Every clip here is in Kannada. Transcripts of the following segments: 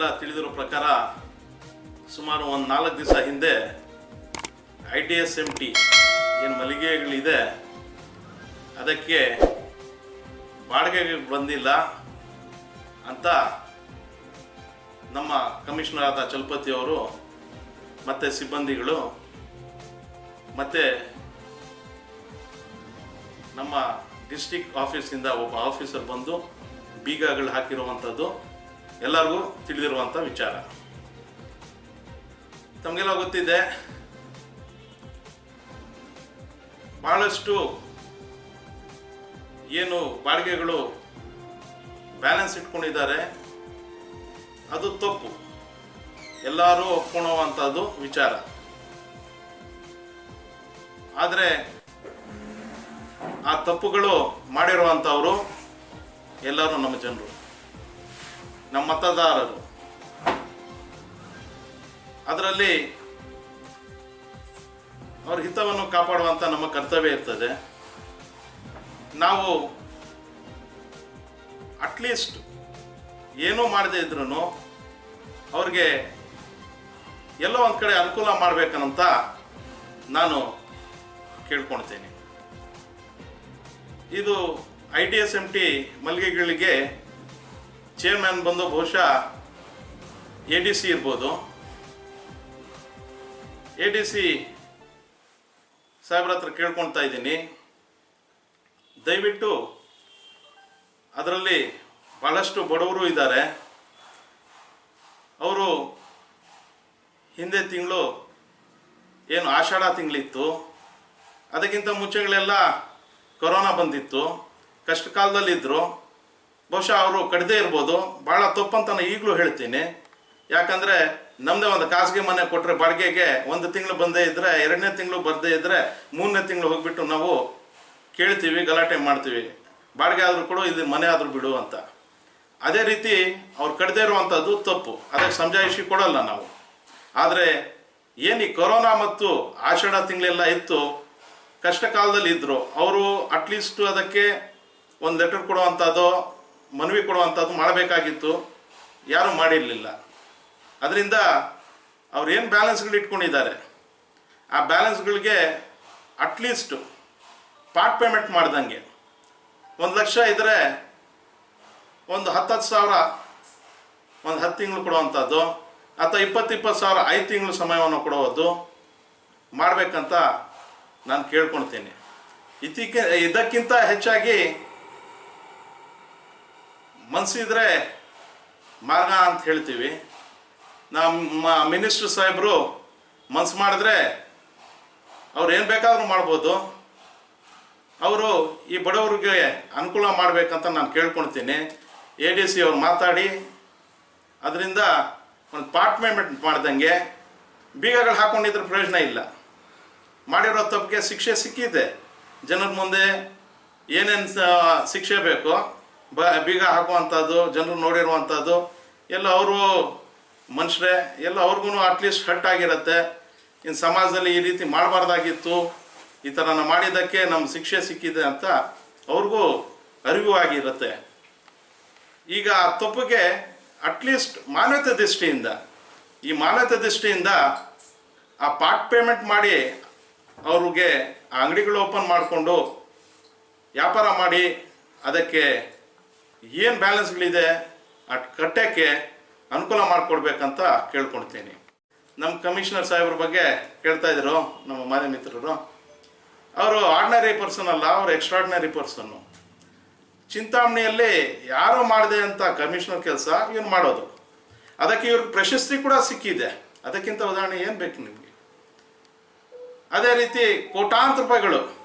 ತಮಗೆಲ್ಲ ತಿಳಿದಿರೋ ಪ್ರಕಾರ ಸುಮಾರು ಒಂದು ನಾಲ್ಕು ದಿವಸ ಹಿಂದೆ I T S M T ಏನು ಮಳಿಗೆಗಳಿದೆ, ಅದಕ್ಕೆ ಬಾಡಿಗೆಗೆ ಬಂದಿಲ್ಲ ಅಂತ ನಮ್ಮ ಕಮಿಷನರ್ ಆದ ಚಲಪತಿಯವರು ಮತ್ತು ಸಿಬ್ಬಂದಿಗಳು ಮತ್ತು ನಮ್ಮ ಡಿಸ್ಟಿಕ್ ಆಫೀಸಿಂದ ಒಬ್ಬ ಆಫೀಸರ್ ಬಂದು ಬೀಗಗಳು ಹಾಕಿರುವಂಥದ್ದು ಎಲ್ಲರಿಗೂ ತಿಳಿದಿರುವಂಥ ವಿಚಾರ. ತಮಗೆಲ್ಲ ಗೊತ್ತಿದೆ, ಬಹಳಷ್ಟು ಏನು ಬಾಡಿಗೆಗಳು ಬ್ಯಾಲೆನ್ಸ್ ಇಟ್ಕೊಂಡಿದ್ದಾರೆ, ಅದು ತಪ್ಪು. ಎಲ್ಲರೂ ಒಪ್ಕೊಳ್ಳುವಂಥದ್ದು ವಿಚಾರ. ಆದರೆ ಆ ತಪ್ಪುಗಳು ಮಾಡಿರುವಂಥವರು ಎಲ್ಲರೂ ನಮ್ಮ ಜನರು. ನಮ್ಮ ಮತದಾರರು. ಅದರಲ್ಲಿ ಅವ್ರ ಹಿತವನ್ನು ಕಾಪಾಡುವಂಥ ನಮ್ಮ ಕರ್ತವ್ಯ ಇರ್ತದೆ. ನಾವು ಅಟ್ಲೀಸ್ಟ್ ಏನೂ ಮಾಡದೇ ಇದ್ರೂ ಅವ್ರಿಗೆ ಎಲ್ಲೋ ಒಂದು ಕಡೆ ಅನುಕೂಲ ಮಾಡ್ಬೇಕನ್ನಂತ ನಾನು ಕೇಳ್ಕೊಳ್ತೇನೆ. ಇದು I D S M T ಮಳಿಗೆಗಳಿಗೆ ಚೇರ್ಮನ್ ಬಂದು ಬಹುಶಃ ಎ ಡಿ ಸಿ ಇರ್ಬೋದು. ಎ ಡಿ ಸಿ ಸಾಹೇಬ್ರ ಹತ್ರ ಕೇಳ್ಕೊಳ್ತಾ ಇದ್ದೀನಿ. ದಯವಿಟ್ಟು ಅದರಲ್ಲಿ ಭಾಳಷ್ಟು ಬಡವರು ಇದ್ದಾರೆ. ಅವರು ಹಿಂದೆ ತಿಂಗಳು ಏನು ಆಷಾಢ ತಿಂಗಳಿತ್ತು. ಅದಕ್ಕಿಂತ ಮುಂಚೆಗಳೆಲ್ಲ ಕೊರೋನಾ ಬಂದಿತ್ತು. ಕಷ್ಟ ಕಾಲದಲ್ಲಿದ್ದರು ಬಹುಶಃ ಅವರು ಕಡಿದೇ ಇರ್ಬೋದು. ಭಾಳ ತಪ್ಪಂತ ನಾನು ಈಗಲೂ ಹೇಳ್ತೀನಿ. ಯಾಕಂದರೆ ನಮ್ಮದೇ ಒಂದು ಖಾಸಗಿ ಮನೆ ಕೊಟ್ಟರೆ ಬಾಡಿಗೆಗೆ ಒಂದು ತಿಂಗಳು ಬಂದೇ ಇದ್ದರೆ ಎರಡನೇ ತಿಂಗಳು ಬರದೇ ಇದ್ದರೆ ಮೂರನೇ ತಿಂಗಳು ಹೋಗ್ಬಿಟ್ಟು ನಾವು ಕೇಳ್ತೀವಿ, ಗಲಾಟೆ ಮಾಡ್ತೀವಿ. ಬಾಡಿಗೆ ಆದರೂ ಕೊಡು ಇದು ಮನೆ ಆದರೂ ಬಿಡು ಅಂತ. ಅದೇ ರೀತಿ ಅವ್ರು ಕಡ್ದೇ ಇರುವಂಥದ್ದು ತಪ್ಪು. ಅದಕ್ಕೆ ಸಮಜಾಯಿಷಿ ಕೊಡಲ್ಲ ನಾವು. ಆದರೆ ಏನು ಈ ಕೊರೋನಾ ಮತ್ತು ಆಷಾಢ ತಿಂಗಳೆಲ್ಲ ಇತ್ತು ಕಷ್ಟ ಕಾಲದಲ್ಲಿ ಇದ್ದರು ಅವರು ಅಟ್ಲೀಸ್ಟ್ ಅದಕ್ಕೆ ಒಂದು ಲೆಟರ್ ಕೊಡುವಂಥದ್ದು ಮನವಿ ಕೊಡುವಂಥದ್ದು ಮಾಡಬೇಕಾಗಿತ್ತು. ಯಾರೂ ಮಾಡಿರಲಿಲ್ಲ. ಅದರಿಂದ ಅವ್ರು ಏನು ಬ್ಯಾಲೆನ್ಸ್ಗಳು ಇಟ್ಕೊಂಡಿದ್ದಾರೆ? ಆ ಬ್ಯಾಲೆನ್ಸ್ಗಳಿಗೆ ಅಟ್ಲೀಸ್ಟ್ ಪಾರ್ಟ್ ಪೇಮೆಂಟ್ ಮಾಡ್ದಂಗೆ. ಒಂದು ಲಕ್ಷ ಇದ್ದರೆ ಒಂದು ಹತ್ತತ್ತು ಸಾವಿರ ಒಂದು ಹತ್ತು ತಿಂಗಳು ಕೊಡುವಂಥದ್ದು ಅಥವಾ ಇಪ್ಪತ್ತು ಇಪ್ಪತ್ತು ಸಾವಿರ ಐದು ತಿಂಗಳು ಸಮಯವನ್ನು ಕೊಡುವುದು ಮಾಡಬೇಕಂತ ನಾನು ಕೇಳ್ಕೊಳ್ತೀನಿ. ಇದಕ್ಕೆ ಇದಕ್ಕಿಂತ ಹೆಚ್ಚಾಗಿ ಮನಸ್ಸಿದ್ರೆ ಮಾರ್ಗ ಅಂತ ಹೇಳ್ತೀವಿ. ನಮ್ಮ ಮಿನಿಸ್ಟರ್ ಸಾಹೇಬರು ಮನಸ್ಸು ಮಾಡಿದ್ರೆ ಅವ್ರು ಏನು ಬೇಕಾದರೂ ಮಾಡ್ಬೋದು. ಅವರು ಈ ಬಡವರಿಗೆ ಅನುಕೂಲ ಮಾಡಬೇಕಂತ ನಾನು ಕೇಳ್ಕೊಳ್ತೀನಿ. ಎ ಡಿ ಸಿ ಅವ್ರು ಮಾತಾಡಿ, ಅದರಿಂದ ಒಂದು ಪಾರ್ಟ್ಮೆಂಟ್ ಮಾಡಿದಂಗೆ ಮಾಡ್ದಂಗೆ ಬೀಗಗಳು ಹಾಕ್ಕೊಂಡಿದ್ರೆ ಪ್ರಯೋಜನ ಇಲ್ಲ. ಮಾಡಿರೋ ತಪ್ಪಿಗೆ ಶಿಕ್ಷೆ ಸಿಕ್ಕಿದೆ. ಜನರ ಮುಂದೆ ಏನೇನು ಶಿಕ್ಷೆ ಬೇಕೋ ಬ, ಬೀಗ ಹಾಕುವಂಥದ್ದು, ಜನರು ನೋಡಿರುವಂಥದ್ದು, ಎಲ್ಲ ಅವರು ಮನುಷ್ಯರೇ, ಎಲ್ಲ ಅವ್ರಿಗೂ ಅಟ್ಲೀಸ್ಟ್ ಹಟ್ಟಾಗಿರುತ್ತೆ ಇನ್ನು ಸಮಾಜದಲ್ಲಿ ಈ ರೀತಿ ಮಾಡಬಾರ್ದಾಗಿತ್ತು. ಈ ಥರ ನಾವು ಮಾಡಿದ್ದಕ್ಕೆ ನಮ್ಮ ಶಿಕ್ಷೆ ಸಿಕ್ಕಿದೆ ಅಂತ ಅವ್ರಿಗೂ ಅರಿವು ಆಗಿರುತ್ತೆ. ಈಗ ಆ ತಪ್ಪಿಗೆ ಅಟ್ಲೀಸ್ಟ್ ಮಾನ್ಯತೆ ದೃಷ್ಟಿಯಿಂದ, ಈ ಮಾನ್ಯತೆ ದೃಷ್ಟಿಯಿಂದ ಆ ಪಾರ್ಟ್ ಪೇಮೆಂಟ್ ಮಾಡಿ ಅವ್ರಿಗೆ ಆ ಅಂಗಡಿಗಳು ಓಪನ್ ಮಾಡಿಕೊಂಡು ವ್ಯಾಪಾರ ಮಾಡಿ ಅದಕ್ಕೆ ಏನು ಬ್ಯಾಲೆನ್ಸ್ಗಳಿದೆ ಅಟ್ ಕಟ್ಟೋಕ್ಕೆ ಅನುಕೂಲ ಮಾಡಿಕೊಡ್ಬೇಕಂತ ಕೇಳ್ಕೊಳ್ತೀನಿ. ನಮ್ಮ ಕಮಿಷನರ್ ಸಾಹೇಬ್ರ ಬಗ್ಗೆ ಕೇಳ್ತಾ ಇದ್ರು, ನಮ್ಮ ಮಾನ್ಯ ಮಿತ್ರರು. ಅವರು ಆರ್ಡಿನರಿ ಪರ್ಸನ್ ಅಲ್ಲ, ಅವರು ಎಕ್ಸ್ಟ್ರಾರ್ಡಿನರಿ ಪರ್ಸನ್ನು ಚಿಂತಾಮಣಿಯಲ್ಲಿ ಯಾರೋ ಮಾಡಿದೆ ಅಂತ ಕಮಿಷನರ್ ಕೆಲಸ ಇವನು ಮಾಡೋದು. ಅದಕ್ಕೆ ಇವ್ರಿಗೆ ಪ್ರಶಸ್ತಿ ಕೂಡ ಸಿಕ್ಕಿದೆ. ಅದಕ್ಕಿಂತ ಉದಾಹರಣೆ ಏನು ಬೇಕು ನಿಮಗೆ? ಅದೇ ರೀತಿ ಕೋಟಾಂತರ ರೂಪಾಯಿಗಳು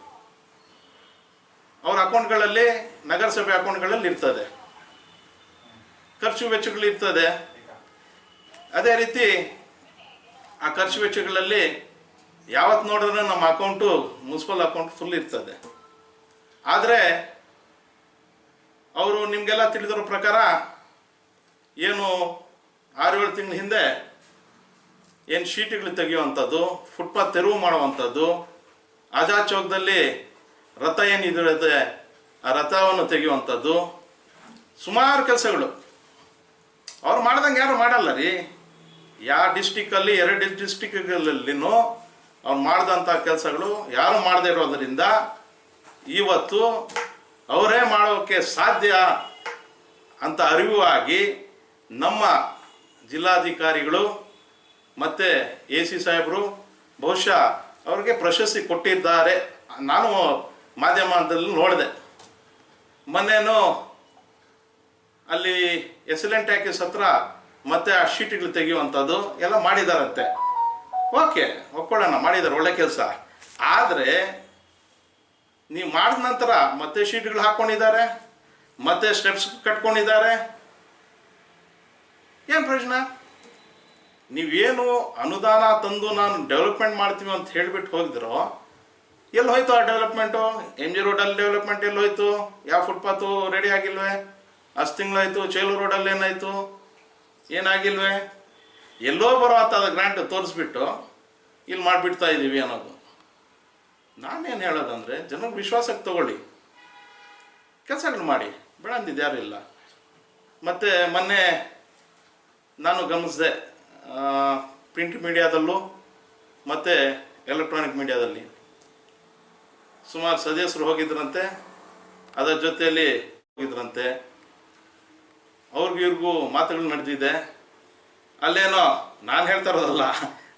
ಅವ್ರ ಅಕೌಂಟ್ಗಳಲ್ಲಿ, ನಗರಸಭೆ ಅಕೌಂಟ್ಗಳಲ್ಲಿ ಇರ್ತದೆ. ಖರ್ಚು ವೆಚ್ಚಗಳು ಇರ್ತದೆ. ಅದೇ ರೀತಿ, ಆ ಖರ್ಚು ವೆಚ್ಚಗಳಲ್ಲಿ ಯಾವತ್ತು ನೋಡಿದ್ರೆ ನಮ್ಮ ಅಕೌಂಟು, ಮುನ್ಸಿಪಲ್ ಅಕೌಂಟ್ ಫುಲ್ ಇರ್ತದೆ. ಆದರೆ, ಅವರು ನಿಮಗೆಲ್ಲ ತಿಳಿದಿರೋ ಪ್ರಕಾರ, ಏನು ಆರು ಏಳು ತಿಂಗಳ ಹಿಂದೆ ಏನು ಶೀಟ್ಗಳು ತೆಗೆಯುವಂಥದ್ದು, ಫುಟ್ಪಾತ್ ತೆರವು ಮಾಡುವಂಥದ್ದು, ಆಜಾದ್ ಚೌಕದಲ್ಲಿ ರಥ ಏನಿದೆ ಆ ರಥವನ್ನು ತೆಗೆಯುವಂಥದ್ದು ಸುಮಾರು ಕೆಲಸಗಳು. ಅವ್ರು ಮಾಡ್ದಂಗೆ ಯಾರು ಮಾಡಲ್ಲ ರೀ. ಯಾವ ಡಿಸ್ಟಿಕ್ಕಲ್ಲಿ, ಎರಡು ಡಿಸ್ಟಿಕ್ಗಳಲ್ಲಿನೂ ಅವ್ರು ಮಾಡಿದಂಥ ಕೆಲಸಗಳು ಯಾರು ಮಾಡದೇ ಇರೋದರಿಂದ ಇವತ್ತು ಅವರೇ ಮಾಡೋಕ್ಕೆ ಸಾಧ್ಯ ಅಂತ ಅರಿವು ಆಗಿ ನಮ್ಮ ಜಿಲ್ಲಾಧಿಕಾರಿಗಳು ಮತ್ತು ಎ ಸಿ ಸಾಹೇಬರು ಬಹುಶಃ ಅವ್ರಿಗೆ ಪ್ರಶಸ್ತಿ ಕೊಟ್ಟಿದ್ದಾರೆ. ನಾನು ಮಾಧ್ಯಮದಲ್ಲಿ ನೋಡಿದೆ. ಮೊನ್ನೆನೂ ಅಲ್ಲಿ ಎಕ್ಸಲೆಂಟ್ ಆ್ಯಕ್ಟಿಸ್ ಹತ್ರ ಮತ್ತೆ ಆ ಶೀಟ್ಗಳು ತೆಗೆಯುವಂಥದ್ದು ಎಲ್ಲ ಮಾಡಿದಾರಂತೆ. ಓಕೆ, ಒಪ್ಕೊಳ್ಳೋಣ ಮಾಡಿದ್ದಾರೆ ಒಳ್ಳೆ ಕೆಲಸ. ಆದರೆ ನೀವು ಮಾಡಿದ ನಂತರ ಮತ್ತೆ ಶೀಟ್ಗಳು ಹಾಕ್ಕೊಂಡಿದ್ದಾರೆ ಮತ್ತೆ ಸ್ಟೆಪ್ಸ್ ಕಟ್ಕೊಂಡಿದ್ದಾರೆ. ಏನು ಪ್ರಯೋಜನ? ನೀವೇನು ಅನುದಾನ ತಂದು ನಾನು ಡೆವಲಪ್ಮೆಂಟ್ ಮಾಡ್ತೀವಿ ಅಂತ ಹೇಳಿಬಿಟ್ಟು ಹೋಗಿದ್ರೋ ಎಲ್ಲಿ ಹೋಯ್ತು ಆ ಡೆವಲಪ್ಮೆಂಟು ಎಂ ಜಿ ರೋಡಲ್ಲಿ ಡೆವಲಪ್ಮೆಂಟ್ ಎಲ್ಲಿ ಹೋಯ್ತು ಯಾವ ಫುಟ್ಪಾತು ರೆಡಿ ಆಗಿಲ್ವೇ? ಅಷ್ಟು ತಿಂಗಳಾಯ್ತು ಚೇಲು ರೋಡಲ್ಲಿ ಏನಾಯಿತು? ಏನಾಗಿಲ್ವೇ? ಎಲ್ಲೋ ಬರೋ ಆತದ ಗ್ರ್ಯಾಂಟ್ ತೋರಿಸ್ಬಿಟ್ಟು ಇಲ್ಲಿ ಮಾಡಿಬಿಡ್ತಾ ಇದ್ದೀವಿ ಅನ್ನೋದು. ನಾನೇನು ಹೇಳೋದಂದರೆ ಜನಕ್ಕೆ ವಿಶ್ವಾಸಕ್ಕೆ ತಗೊಳ್ಳಿ. ಕೆಲಸಗಳು ಮಾಡಿ. ಬೇಡ ಅಂದಿದ್ದು ಯಾರು ಇಲ್ಲ. ಮತ್ತು ಮೊನ್ನೆ ನಾನು ಗಮನಿಸಿದೆ ಪ್ರಿಂಟ್ ಮೀಡಿಯಾದಲ್ಲೂ ಮತ್ತು ಎಲೆಕ್ಟ್ರಾನಿಕ್ ಮೀಡಿಯಾದಲ್ಲಿ ಸುಮಾರು ಸದಸ್ಯರು ಹೋಗಿದ್ರಂತೆ, ಅದರ ಜೊತೆಯಲ್ಲಿ ಹೋಗಿದ್ರಂತೆ. ಅವ್ರಿಗೂ ಇವ್ರಿಗೂ ಮಾತುಗಳು ನಡೆದಿದೆ. ಅಲ್ಲೇನೋ ನಾನು ಹೇಳ್ತಾ ಇರೋದಲ್ಲ,